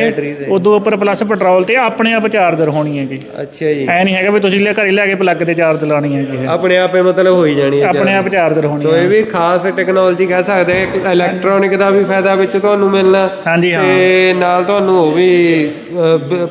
ਉਦੋਂ ਉੱਪਰ ਪਲੱਸ ਪੈਟਰੋਲ ਤੇ ਆਪਣੇ ਆਪ ਚਾਰਜਰ ਹੋਣੀ ਹੈਗੀ। ਅੱਛਾ ਜੀ। ਐ ਨਹੀਂ ਹੈਗਾ ਵੀ ਤੁਸੀਂ ਲੈ ਘਰੇ ਲੈ ਕੇ ਪਲੱਗ ਤੇ ਚਾਰਜ ਲਾਣੀ ਹੈਗੀ ਆਪਣੇ ਆਪੇ ਮਤਲਬ ਹੋ ਹੀ ਜਾਣੀ ਹੈ ਆਪਣੇ ਆਪ ਚਾਰਜਰ ਹੋਣੀ ਸੋ ਹੈ। ਇਹ ਵੀ ਖਾਸ ਟੈਕਨੋਲੋਜੀ ਕਹਿ ਸਕਦੇ ਇਲੈਕਟ੍ਰੋਨਿਕ ਦਾ ਵੀ ਫਾਇਦਾ ਵਿੱਚ ਤੁਹਾਨੂੰ ਮਿਲਣਾ ਹਾਂਜੀ ਹਾਂ। ਤੇ ਨਾਲ ਤੁਹਾਨੂੰ ਉਹ ਵੀ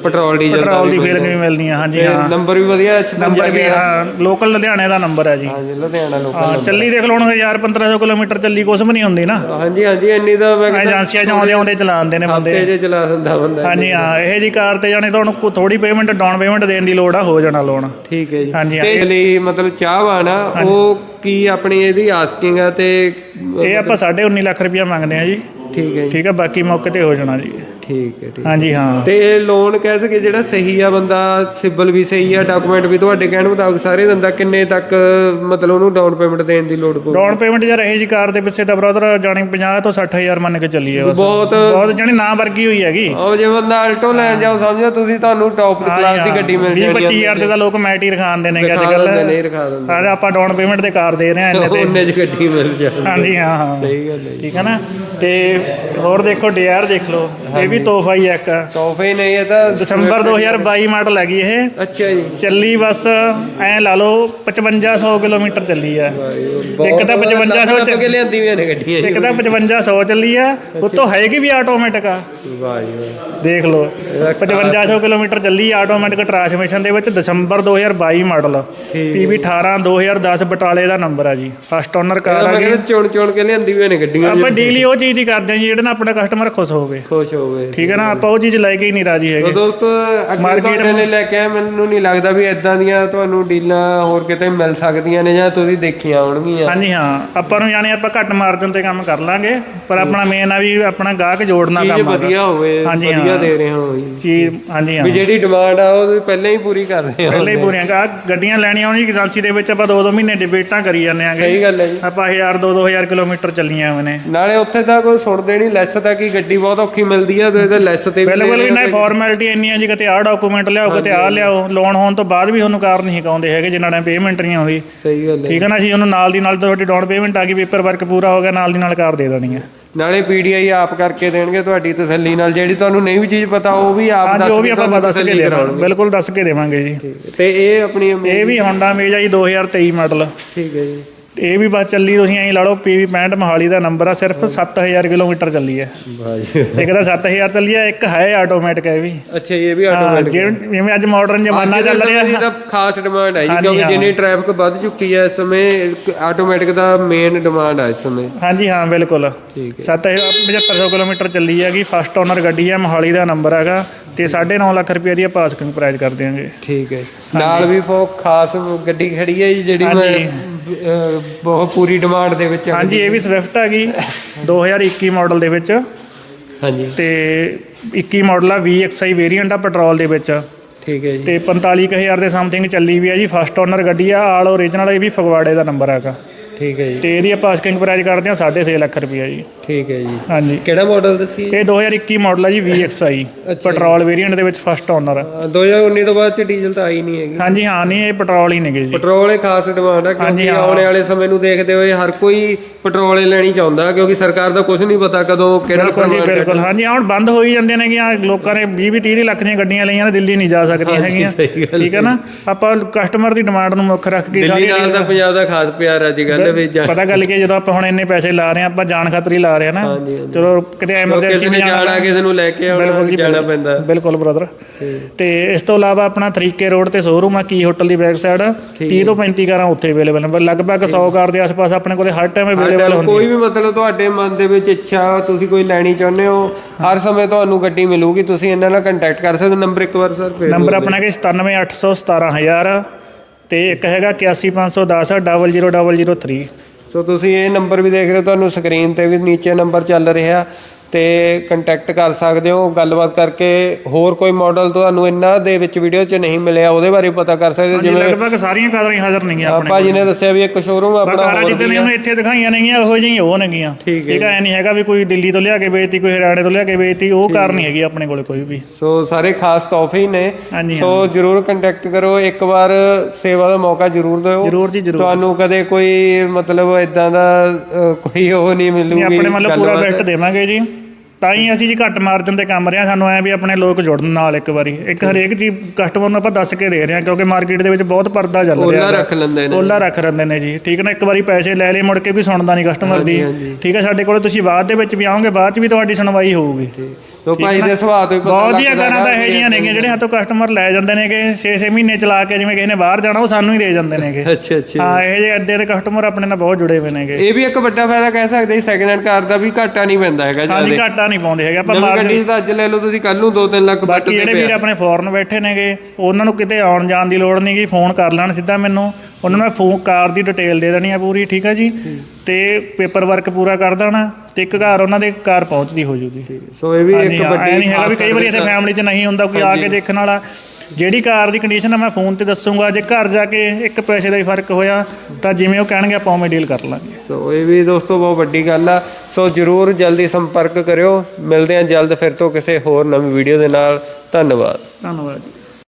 ਪੈਟਰੋਲ ਡੀਜ਼ਲ ਦਾ ਪੈਟਰੋਲ ਦੀ ਫੀਲਿੰਗ ਵੀ ਮਿਲਣੀ ਹੈ ਹਾਂਜੀ ਹਾਂ। ਨੰਬਰ ਵੀ ਵਧੀਆ 56 ਨੰਬਰ ਵੀ ਹਾਂ ਲੋਕਲ ਲੁਧਿਆਣੇ ਦਾ ਨੰਬਰ ਹੈ ਜੀ। ਹਾਂਜੀ ਲੁਧਿਆਣਾ ਲੋਕਾਂ ਹਾਂ ਚੱਲੀ ਦੇਖ ਲਓ ਹੁਣ 1000 1500 ਕਿਲੋਮੀਟਰ ਚੱਲੀ ਕੁਛ ਵੀ ਨਹੀਂ ਹੁੰਦੀ ਨਾ। ਹਾਂਜੀ ਹਾਂਜੀ ਇੰਨੀ ਤਾਂ ਮੈਂ ਏਜੰਸੀਆਂ ਚ ਆਉਂਦੇ ਆਉਂਦੇ ਚਲਾਉਂਦੇ ਨੇ ਬੰਦੇ। ਹਫ਼ਤੇ 'ਚ ਚਲਾ ਦਿੰਦਾ ਬੰਦਾ। ਹਾਂਜੀ ਹਾਂ ਇਹ ਜੀ ਕਾਰ ਤੇ ਜਾਣੇ ਤੁਹਾਨੂੰ ਥੋੜੀ ਪੇਮੈਂਟ ਡਾਊਨ ਪੇਮੈਂਟ ਦੇਣ ਦੀ ਲੋੜ ਆ ਹੋ ਜਾਣਾ ਲੋਨ ਠੀਕ ਹੈ ਜੀ। ਹਾਂਜੀ। ਤੇ ਲਈ ਮਤਲਬ ਚਾਹਵਾਨ ਆ ਉਹ ਕੀ ਆਪਣੀ ਇਹਦੀ ਆਸਕਿੰਗ ਆ ਤੇ ਇਹ ਆਪਾਂ 19.5 ਲੱਖ ਰੁਪਇਆ ਮੰਗਦੇ ਆ ਜੀ। ਠੀਕ ਹੈ ਜੀ। ਠੀਕ ਆ ਬਾਕੀ ਮੌਕੇ ਤੇ ਹੋ ਜਾਣਾ ਜੀ। ਠੀਕ ਹੈ ਠੀਕ ਹਾਂਜੀ ਹਾਂ। ਤੇ ਇਹ ਲੋਨ ਕਹਿ ਸਕੇ ਜਿਹੜਾ ਸਹੀ ਆ ਬੰਦਾ ਸਿਬਲ ਵੀ ਸਹੀ ਆ ਡਾਕੂਮੈਂਟ ਵੀ ਤੁਹਾਡੇ ਕਹਿਣ ਮੁਤਾਬਕ ਸਾਰੇ ਦਿੰਦਾ ਕਿੰਨੇ ਤੱਕ ਮਤਲਬ ਉਹਨੂੰ ਡਾਊਨ ਪੇਮੈਂਟ ਦੇਣ ਦੀ ਲੋੜ ਪਊ? ਡਾਊਨ ਪੇਮੈਂਟ ਯਾਰ ਇਹ ਜੀ ਕਾਰ ਦੇ ਪਿੱਛੇ ਤਾਂ ਬ੍ਰਦਰ ਜਾਣੀ 50 ਤੋਂ 60000 ਮੰਨ ਕੇ ਚੱਲੀ ਹੈ ਬਸ। ਬਹੁਤ ਬਹੁਤ ਜਾਣੀ ਨਾ ਵਰਗੀ ਹੋਈ ਹੈਗੀ। ਉਹ ਜੇ ਬੰਦਾ ਆਲਟੋ ਲੈਣ ਜਾਓ ਸਮਝੋ ਤੁਸੀਂ ਤੁਹਾਨੂੰ ਟੌਪ ਕਲਾਸ ਦੀ ਗੱਡੀ ਮਿਲ 20 ਜਾਣੀ 25000 ਦੇ ਤਾਂ ਲੋਕ ਮੈਟ ਹੀ ਰਖਾਉਂਦੇ ਨੇ ਅੱਜ ਕੱਲ ਨਹੀਂ ਰਖਾ ਦਿੰਦੇ ਸਾਰੇ ਆਪਾਂ ਡਾਊਨ ਪੇਮੈਂਟ ਤੇ ਕਾਰ ਦੇ ਰਹੇ ਆ ਇੰਨੇ ਤੇ। ਉਹਨੇ ਚ ਗੱਡੀ ਮਿਲ ਜਾਂਦੀ ਹਾਂਜੀ ਹਾਂ ਹਾਂ। ਸਹੀ ਗੱਲ ਹੈ। ਠੀਕ ਹੈ ਨਾ? ਤੇ ਹੋਰ ਦੇਖੋ ਡੀਆਰ ਦੇਖ ਲਓ। ਇਹ ਵੀ ਤੋਹਫਾ ਹੀ ਆ ਇੱਕ। ਤੋਹਫੇ ਨਹੀਂ ਇਹ ਤਾਂ ਦਸੰਬਰ 2022 ਮਾਡਲ ਹੈਗੀ ਇਹ। ਅੱਛਾ ਜੀ। ਚੱਲੀ ਬਸ ਐ ਲਾ ਲਓ 5500 ਕਿਲੋਮੀਟਰ ਚੱਲੀ ਆ। ਇੱਕ ਤਾਂ 5500 ਚ ਕੇ ਲਿਆਂਦੀ ਵੀ ਨੇ ਗੱਡੀਆਂ ਇੱਕ ਤਾਂ 5500 ਚੱਲੀ ਆ ਉਤੋਂ ਹੈਗੀ ਵੀ ਆਟੋਮੈਟਿਕ ਆ। ਵਾਹ ਜੀ ਵਾਹ ਦੇਖ ਲਓ 5500 ਕਿਲੋਮੀਟਰ ਚੱਲੀ ਆਟੋਮੈਟਿਕ ਟਰਾਂਸਮਿਸ਼ਨ ਦੇ ਵਿੱਚ ਦਸੰਬਰ 2022 ਮਾਡਲ। PB 18 2010 ਬਟਾਲੇ ਦਾ ਨੰਬਰ ਆ ਜੀ ਫਸਟ ਓਨਰ ਕਾਰ ਆ ਕਹਿੰਦਾ ਚੁਣ ਚੁਣ ਕੇ ਲਿਆਂਦੀ ਵੀ ਨੇ ਗੱਡੀਆਂ ਆਪਾਂ ਡੀਲੀ ਉਹ ਚੀਜ਼ ਹੀ ਕਰਦੇ ਆ ਜੀ ਜਿਹੜੇ ਨਾਲ ਆਪਣਾ ਕਸਟਮਰ ਖੁਸ਼ ਹੋਵੇ। ਖੁਸ਼ ਹੋਵੇ। ਠੀਕ ਹੈ ਨਾ ਆਪਾਂ ਉਹ ਚੀਜ਼ ਲੈ ਕੇ ਹੀ ਨਹੀਂ ਰਾਜੀ ਹੈਗੇ। ਦੋਸਤੋ ਤੁਹਾਡੇ ਲਈ ਲੈ ਕੇ ਮੈਨੂੰ ਨਹੀਂ ਲੱਗਦਾ ਵੀ ਇਦਾਂ ਦੀਆਂ ਤੁਹਾਨੂੰ ਡੀਲਾਂ ਹੋਰ ਕਿਤੇ ਮਿਲ ਸਕਦੀਆਂ ਨੇ ਜਾਂ ਤੁਸੀਂ ਦੇਖੀਆਂ ਹੋਣਗੀਆਂ। ਹਾਂਜੀ ਹਾਂ। ਆਪਾਂ ਨੂੰ ਜਾਣੇ ਆਪਾਂ ਘੱਟ ਮਾਰਜਨ ਤੇ ਕੰਮ ਕਰ ਲਾਂਗੇ ਪਰ ਆਪਣਾ ਮੇਨ ਆ ਵੀ ਆਪਣਾ ਗਾਹਕ ਜੋੜਨਾ ਕੰਮ ਆ। ਵਧੀਆ ਹੋਵੇ ਵਧੀਆ। ਦੇ ਰਹੇ ਹੋ ਜੀ ਚੀਜ਼ ਹਾਂਜੀ ਹਾਂ। ਵੀ ਜਿਹੜੀ ਡਿਮਾਂਡ ਆ ਉਹ ਤੁਸੀਂ ਪਹਿਲਾਂ ਹੀ ਪੂਰੀ ਕਰ ਰਹੇ ਹੋ। ਪਹਿਲੇ ਹੀ ਪੂਰੀਆਂ ਗਾ ਗੱਡੀਆਂ ਲੈਣੀਆਂ ਹੋਣੀ ਏਜੰਸੀ ਦੇ ਵਿੱਚ ਆਪਾਂ ਦੋ ਦੋ ਮਹੀਨੇ ਡਿਬੇਟਾਂ ਕਰੀ ਜਾਂਦੇ ਆਂਗੇ। ਸਹੀ ਗੱਲ ਹੈ ਜੀ। ਆਪਾਂ 1000 ਦੋ 2000 ਕਿਲੋਮੀਟਰ ਚੱਲੀਆਂ ਹੋਏ ਨੇ। ਨਾਲੇ ਉੱਥੇ ਤਾਂ ਕੋਈ ਸੁਣਦੇ ਨਹੀਂ ਲੈਸ ਤਾਂ ਕੀ ਗੱਡੀ ਬਹੁਤ ਔਖੀ ਮਿਲਦੀ ਆ ਤੇ ਇਹਦੇ ਲੈਸ ਤੇ ਬਿਲਕੁਲ ਵੀ ਨਾ ਫਾਰਮੈਲਿਟੀ ਇੰਨੀ ਆ ਜੀ ਕਿਤੇ ਆਹ ਡਾਕੂਮੈਂਟ ਲਿਆਓ ਕਿਤੇ ਆਹ ਲਿਆਓ ਲੋਨ ਹੋਣ ਤੋਂ ਬਾਅਦ ਵੀ ਤੁਹਾਨੂੰ ਕਾਰ ਨਹੀਂ ਸਿਖਾਉਂਦੇ ਹੈਗੇ ਜਿੰਨਾ ਟਾਈਮ ਪੇਮੈਂਟ ਨਹੀਂ ਆਉਂਦੀ। ਸਹੀ ਗੱਲ ਹੈ ਠੀਕ ਹੈ ਨਾ ਜੀ ਉਹਨੂੰ ਨਾਲ ਦੀ ਨਾਲ ਤੁਹਾਡੀ ਡਾਊਨ ਪੇਮੈਂਟ ਆ ਗਈ ਪੇਪਰ ਵਰਕ ਪੂਰਾ ਹੋ ਗਿਆ ਨਾਲ ਦੀ ਨਾਲ ਕਾਰ ਦੇ ਦੇਣੀ ਹੈ। ਨਾਲੇ ਪੀਡੀਆਈ ਆਪ ਕਰਕੇ ਦੇਣਗੇ ਤੁਹਾਡੀ ਤਸੱਲੀ ਨਾਲ ਜਿਹੜੀ ਤੁਹਾਨੂੰ ਨਹੀਂ ਵੀ ਚੀਜ਼ ਪਤਾ ਉਹ ਵੀ ਆਪ ਦੱਸ ਉਹ ਵੀ ਆਪਾਂ ਦੱਸ ਕੇ ਦੇਵਾਂਗੇ। ਬਿਲਕੁਲ ਦੱਸ ਕੇ ਦੇਵਾਂਗੇ ਜੀ। ਤੇ ਇਹ ਆਪਣੀ ਇਹ ਵੀ Honda ਜੀ 2023 ਮਾਡਲ ਠੀਕ ਹੈ ਜੀ। ਇਹ ਵੀ ਬਸ ਚੱਲੀ ਤੁਸੀਂ ਐਂ ਲਾ ਲਓ PV 65 ਮਹਾਲੀ ਦਾ ਨੰਬਰ ਆ ਸਿਰਫ 7000 ਕਿਲੋਮੀਟਰ ਚੱਲੀ ਹੈ ਇੱਕ ਤਾਂ 7000 ਚੱਲੀ ਹੈ ਇੱਕ ਹੈ ਆਟੋਮੈਟਿਕ ਹੈ ਵੀ। ਅੱਛਾ ਇਹ ਵੀ ਹਾਂ, ਆਟੋਮੈਟਿਕ ਜਿਵੇਂ ਜਿਵੇਂ ਅੱਜ ਮਾਡਰਨ ਜ਼ਮਾਨਾ ਚੱਲ ਰਿਹਾ ਇਹ ਤਾਂ ਖਾਸ ਡਿਮਾਂਡ ਹੈ ਕਿਉਂਕਿ ਹਾਂ। ਜਿੰਨੀ ਟ੍ਰੈਫਿਕ ਵੱਧ ਚੁੱਕੀ ਹੈ ਇਸ ਸਮੇਂ ਆਟੋਮੈਟਿਕ ਦਾ ਮੇਨ ਡਿਮਾਂਡ ਹੈ ਇਸ ਸਮੇਂ। ਹਾਂਜੀ ਹਾਂ ਬਿਲਕੁਲ। ਠੀਕ 7500 ਕਿਲੋਮੀਟਰ ਚੱਲੀ ਹੈਗੀ ਫਸਟ ਓਨਰ ਗੱਡੀ ਹੈ ਮੋਹਾਲੀ ਦਾ ਨੰਬਰ ਹੈਗਾ। ਤੇ 9.5 ਲੱਖ ਰੁਪਏ ਦੀ ਆਪਾਂ ਆਸਕਿੰਗ ਪ੍ਰਾਈਸ ਕਰ ਦਿਆਂਗੇ। ਠੀਕ ਹੈ ਨਾਲ ਵੀ ਬਹੁਤ ਖਾਸ ਗੱਡੀ ਖੜੀ ਹੈ ਜੀ ਜਿਹੜੀ ਬਹੁਤ ਪੂਰੀ ਡਿਮਾਂਡ ਦੇ ਵਿੱਚ ਹਾਂਜੀ ਇਹ ਵੀ ਸਵਿਫਟ ਹੈਗੀ 2021 ਮਾਡਲ ਦੇ ਵਿੱਚ। ਹਾਂਜੀ। ਤੇ 21 ਮਾਡਲ ਆ VXI ਵੇਰੀਐਂਟ ਆ ਪੈਟਰੋਲ ਦੇ ਵਿੱਚ। ਠੀਕ ਹੈ ਜੀ। ਤੇ 45000 ਦੇ ਸਮਥਿੰਗ ਚੱਲੀ ਵੀ ਆ ਜੀ ਫਸਟ ਓਨਰ ਗੱਡੀ ਆ ਆਲ ਓਰੀਜਨਲ ਇਹ ਵੀ ਫਗਵਾੜੇ ਦਾ ਨੰਬਰ ਹੈਗਾ। ਠੀਕ ਹੈ ਜੀ। ਤੇ ਇਹਦੀ ਆਪਾਂ ਆਸਕਿੰਗ ਪ੍ਰਾਈਸ ਕਰਦੇ ਹਾਂ 6.5 ਲੱਖ ਰੁਪਏ ਜੀ। ਠੀਕ ਹੈ ਜੀ। ਹਾਂਜੀ। ਕਿਹੜਾ ਮਾਡਲ ਦੱਸੀ ਇਹ 2021 ਮਾਡਲ ਆ ਜੀ VXI ਪੈਟਰੋਲ ਵੇਰੀਐਂਟ ਦੇ ਵਿੱਚ ਫਸਟ ਓਨਰ 2019 ਤੋਂ ਬਾਅਦ ਚ ਡੀਜ਼ਲ ਤਾਂ ਆਈ ਨਹੀਂ ਹੈਗੀ। ਹਾਂਜੀ ਹਾਂ ਨਹੀਂ ਇਹ ਪੈਟਰੋਲ ਹੀ ਨੇਗੇ ਜੀ। ਪੈਟਰੋਲ ਇਹ ਖਾਸ ਡਿਮਾਂਡ ਹੈ ਕਿਉਂਕਿ ਆਉਣ ਵਾਲੇ ਸਮੇਂ ਨੂੰ ਦੇਖਦੇ ਹੋਏ ਹਰ ਕੋਈ ਪੈਟਰੋਲ ਹੀ ਲੈਣੀ ਚਾਹੁੰਦਾ ਕਿਉਂਕਿ ਸਰਕਾਰ ਦਾ ਕੁਝ ਨਹੀਂ ਪਤਾ ਕਦੋਂ ਕਿਹੜਾ ਬਿਲਕੁਲ ਜੀ ਬਿਲਕੁਲ। ਹਾਂਜੀ ਹੁਣ ਬੰਦ ਹੋ ਹੀ ਜਾਂਦੇ ਨੇ ਕਿ ਆਹ ਲੋਕਾਂ ਨੇ 20 20 30 ਲੱਖ ਦੀਆਂ ਗੱਡੀਆਂ ਲਈਆਂ ਨੇ ਦਿੱਲੀ ਨਹੀਂ ਜਾ ਸਕਦੀਆਂ ਹੈਗੀਆਂ। ਗੱਲ ਠੀਕ ਹੈ ਨਾ? ਆਪਾਂ ਕਸਟਮਰ ਦੀ ਡਿਮਾਂਡ ਨੂੰ ਮੁੱਖ ਰੱਖ ਕੇ ਦਿੱਲੀ ਨਾਲ ਤਾਂ ਪੰਜਾਬ ਦਾ ਖਾਸ ਪਿਆਰ ਅੱਜ ਕੱਲ੍ਹ ਵੀ ਜਾ- ਪਤਾ ਗੱਲ ਕੀ ਜਦੋਂ ਆਪਾਂ ਹੁਣ ਇੰਨੇ ਪੈਸੇ ਲਾ ਰਹੇ ਹਾਂ ਆਪਾਂ ਜਾਣ ਖਾਤਰ ਹੀ ਲਾ ਰਹੇ ਹਾਂ ਨਾ। ਚਲੋ ਕਿਤੇ ਐਮਰਜੈਂਸੀ ਨਹੀਂ ਜਾਣਾ ਕਿਸੇ ਨੂੰ ਲੈ ਕੇ ਆਉਣਾ ਜਾਣਾ। ਪੈਂਦਾ। ਬਿਲਕੁਲ ਬ੍ਰਦਰ ਤੇ ਇਸ ਤੋਂ ਇਲਾਵਾ ਆਪਣਾ ਤਰੀਕੇ ਰੋਡ ਤੇ ਸ਼ੋਰੂਮ ਆ ਕੀ ਹੋਟਲ ਦੀ ਬੈਕ ਸਾਈਡ 30 ਤੋਂ 35 ਕਾਰਾਂ ਉੱਥੇ ਅਵੇਲੇਬਲ ਨੇ। ਲਗਭਗ 100 ਕਾਰ ਦੇ ਆਸ-ਪਾਸ ਆਪਣੇ ਕੋਲੇ ਹਰ ਟਾਈਮ ਹੁੰਦੀ ਕੋਈ ਵੀ ਮਤਲਬ ਤੁਹਾਡੇ ਮਨ ਦੇ ਵਿੱਚ ਇੱਛਾ ਤੁਸੀਂ ਕੋਈ ਲੈਣੀ ਚਾਹੁੰਦੇ ਹੋ ਹਰ ਸਮੇਂ ਤੁਹਾਨੂੰ ਗੱਡੀ ਮਿਲੂਗੀ ਤੁਸੀਂ ਇਹਨਾਂ ਨਾਲ ਕੰਟੈਕਟ ਕਰ ਸਕਦੇ ਨੰਬਰ ਇੱਕ ਵਾਰ ਸਰ ਫੇਰ ਨੰਬਰ ਆਪਣਾ ਹੈਗਾ 97817 ਤੇ ਇੱਕ ਹੈਗਾ 81510 00003 ਸੋ ਤੁਸੀਂ ਇਹ ਨੰਬਰ ਵੀ ਦੇਖ ਰਹੇ ਹੋ ਤੁਹਾਨੂੰ ਸਕਰੀਨ ਤੇ ਵੀ ਨੀਚੇ ਨੰਬਰ ਚੱਲ ਰਿਹਾ। ਤੇ ਕੰਟੈਕਟ ਕਰ ਸਕਦੇ ਹੋ ਗੱਲਬਾਤ ਕਰਕੇ। ਹੋਰ ਕੋਈ ਮਾਡਲ ਤੁਹਾਨੂੰ ਇਹਨਾਂ ਦੇ ਵਿੱਚ ਵੀਡੀਓ 'ਚ ਨਹੀਂ ਮਿਲਿਆ ਉਹਦੇ ਬਾਰੇ ਪਤਾ ਕਰ ਸਕਦੇ ਜਿਵੇਂ ਲਗਭਗ ਸਾਰੀਆਂ ਕਾਰਾਂ ਹੀ ਹਾਜ਼ਰ ਨਹੀਂ ਆਪਣੇ ਆਪਾਂ ਜੀ ਨੇ ਦੱਸਿਆ ਵੀ ਇੱਕ ਸ਼ੋਰੂਮ ਆਪਣਾ ਹੋਰ ਜਿੱਦਾਂ ਆ। ਉਹਨੂੰ ਇੱਥੇ ਦਿਖਾਈਆਂ ਨੇਗੀਆਂ ਉਹੋ ਜਿਹੀਆਂ ਉਹ ਨੇਗੀਆਂ। ਠੀਕ ਹੈ ਹੈ ਨਹੀਂ ਹੈਗਾ ਵੀ ਕੋਈ ਦਿੱਲੀ ਤੋਂ ਲਿਆ ਕੇ ਵੇਚਤੀ ਕੋਈ ਹਰਿਆਣੇ ਤੋਂ ਲਿਆ ਕੇ ਵੇਚਤੀ ਉਹ ਕਾਰ ਨਹੀਂ ਹੈਗੀ ਆਪਣੇ ਕੋਲੇ ਕੋਈ ਵੀ। ਸੋ ਸਾਰੇ ਖਾਸ ਤੋਹਫੇ ਹੀ ਨੇ। ਸੋ ਜਰੂਰ ਕੰਟੈਕਟ ਕਰੋ ਇੱਕ ਵਾਰ ਸੇਵਾ ਦਾ ਮੌਕਾ ਜਰੂਰ ਦਿਓ। ਤੁਹਾਨੂੰ ਕਦੇ ਕੋਈ ਮਤਲਬ ਇਦਾਂ ਦਾ ਕੋਈ ਉਹ ਨਹੀਂ ਮਿਲੂਗੀ ਆਪਣੇ ਮਤਲਬ ਪੂਰਾ। ਬੈਸਟ ਦੇਵਾਂਗੇ ਜੀ। ਤਾਂ ਹੀ ਅਸੀਂ ਜੀ ਘੱਟ ਮਾਰਜਨ ਤੇ ਕੰਮ ਰਿਹਾ ਸਾਨੂੰ ਐ ਵੀ ਆਪਣੇ ਲੋਕ ਜੁੜਨ ਨਾਲ ਇੱਕ ਵਾਰੀ। ਇੱਕ ਹਰੇਕ ਚੀਜ਼ ਕਸਟਮਰ ਨੂੰ ਆਪਾਂ ਦੱਸ ਕੇ ਦੇ ਰਹੇ ਹਾਂ ਕਿਉਂਕਿ ਮਾਰਕੀਟ ਦੇ ਵਿੱਚ ਬਹੁਤ ਪਰਦਾ ਚੱਲ ਰਿਹਾ ਉਹਨਾਂ ਹੈਗਾ। ਰੱਖ ਲੈਂਦੇ ਨੇ। ਓਲਾ ਰੱਖ ਰਹਿੰਦੇ ਨੇ ਜੀ। ਠੀਕ ਹੈ ਨਾ? ਇੱਕ ਵਾਰੀ ਪੈਸੇ ਲੈ ਲਏ ਮੁੜ ਕੇ ਵੀ ਸੁਣਦਾ ਨਹੀਂ ਕਸਟਮਰ ਦੀ। ਹਾਂਜੀ। ਠੀਕ ਹੈ? ਸਾਡੇ ਕੋਲੇ ਤੁਸੀਂ ਬਾਅਦ ਦੇ ਵਿੱਚ ਵੀ ਆਓਗੇ ਬਾਅਦ ਚ ਵੀ ਤੁਹਾਡੀ ਸੁਣਵਾਈ ਹੋਊਗੀ। ਸੋ ਭਾਈ ਦੇ ਸੁਭਾਅ ਤੋਂ ਹੀ ਪਤਾ ਬਹੁਤ ਹੀ ਲੱਗਦਾ ਤਾਂ ਹੈਗਾ ਇਹ ਜੀਆਂ ਨੇਗੀਆਂ ਜਿਹੜੇ ਹੱਥੋਂ ਕਸਟਮਰ ਲੈ ਜਾਂਦੇ ਨੇਗੇ 6-6 ਮਹੀਨੇ ਚਲਾ ਕੇ ਜਿਵੇਂ ਕਿਸੇ ਨੇ ਬਾਹਰ ਜਾਣਾ ਉਹ ਸਾਨੂੰ ਹੀ ਦੇ ਜਾਂਦੇ ਨੇਗੇ। ਅੱਛਾ ਅੱਛਾ ਹਾਂ ਇਹ ਜਿਹੇ ਅੱਧੇ ਦੇ ਕਸਟਮਰ ਆਪਣੇ ਨਾਲ ਬਹੁਤ ਜੁੜੇ ਹੋਏ ਨੇਗੇ। ਇਹ ਵੀ ਇੱਕ ਵੱਡਾ ਫਾਇਦਾ ਕਹਿ ਸਕਦੇ ਹਾਂ ਸੈਕਿੰਡ ਹੈਂਡ ਕਾਰ ਦਾ ਵੀ ਘਾਟਾ ਨਹੀਂ ਪੈਂਦਾ ਹੈਗਾ ਹਾਂਜੀ ਜ਼ਿਆਦਾ ਘਾਟਾ ਨਹੀਂ ਪਾਉਂਦੇ ਹੈਗੇ ਆਪਾਂ ਨਵੀਂ ਮਾਰਜਨ ਗੱਡੀ ਤਾਂ ਅੱਜ ਲੈ ਲਓ ਤੁਸੀਂ ਕੱਲ ਨੂੰ 2-3 ਲੱਖ ਬਾਕੀ ਬੱਟ ਜਿਹੜੇ ਵੀਰ ਆਪਣੇ ਫੋਰਨ ਬੈਠੇ ਨੇਗੇ ਉਹਨਾਂ ਨੂੰ ਕਿਤੇ ਆਉਣ ਜਾਣ ਦੀ ਲੋੜ ਨਹੀਂਗੀ ਫੋਨ ਕਰ ਲੈਣ ਸਿੱਧਾ ਮੈਨੂੰ। ਉਹਨਾਂ ਨੂੰ ਮੈਂ ਫੋਨ ਕਾਰ ਦੀ ਡਿਟੇਲ ਦੇ ਦੇਣੀ ਆ ਪੂਰੀ ਠੀਕ ਆ ਜੀ? ਤੇ ਪੇਪਰ ਵਰਕ ਪੂਰਾ ਕਰ ਦੇਣਾ ਤੇ ਇੱਕ ਘਰ ਉਹਨਾਂ ਦੇ ਕਾਰ ਪਹੁੰਚਦੀ ਹੋ ਜੂਗੀ। ਸੋ ਇਹ ਵੀ ਹਾਂਜੀ ਇੱਕ ਹਾਂ, ਵੱਡੀ ਐਂ ਨਹੀਂ ਹੈਗਾ ਵੀ ਖਾਸ ਕਈ ਵਾਰੀ service ਆ। ਫੈਮਿਲੀ 'ਚ ਨਹੀਂ ਹੁੰਦਾ ਕੋਈ ਆ ਕੇ ਦੇਖਣ ਵਾਲਾ। ਜਿਹੜੀ ਕਾਰ ਦੀ ਕੰਡੀਸ਼ਨ ਆ ਮੈਂ ਫੋਨ ਤੇ ਦੱਸੂਗਾ ਜੇ ਘਰ ਜਾ ਕੇ ਇੱਕ ਪੈਸੇ ਦਾ ਹੀ ਫ਼ਰਕ ਹੋਇਆ ਤਾਂ ਜਿਵੇਂ ਉਹ ਕਹਿਣਗੇ ਆਪਾਂ ਉਵੇਂ ਡੀਲ ਕਰ ਲਾਂਗੇ। ਸੋ ਇਹ ਵੀ ਦੋਸਤੋ ਬਹੁਤ ਵੱਡੀ ਗੱਲ ਆ। ਸੋ ਜਰੂਰ ਜਲਦੀ ਸੰਪਰਕ ਕਰਿਓ। ਮਿਲਦੇ ਹਾਂ ਜਲਦ ਫਿਰ ਤੋਂ ਕਿਸੇ ਹੋਰ ਨਵੀਂ ਵੀਡੀਓ ਦੇ ਨਾਲ। ਧੰਨਵਾਦ। ਧੰਨਵਾਦ ਜੀ।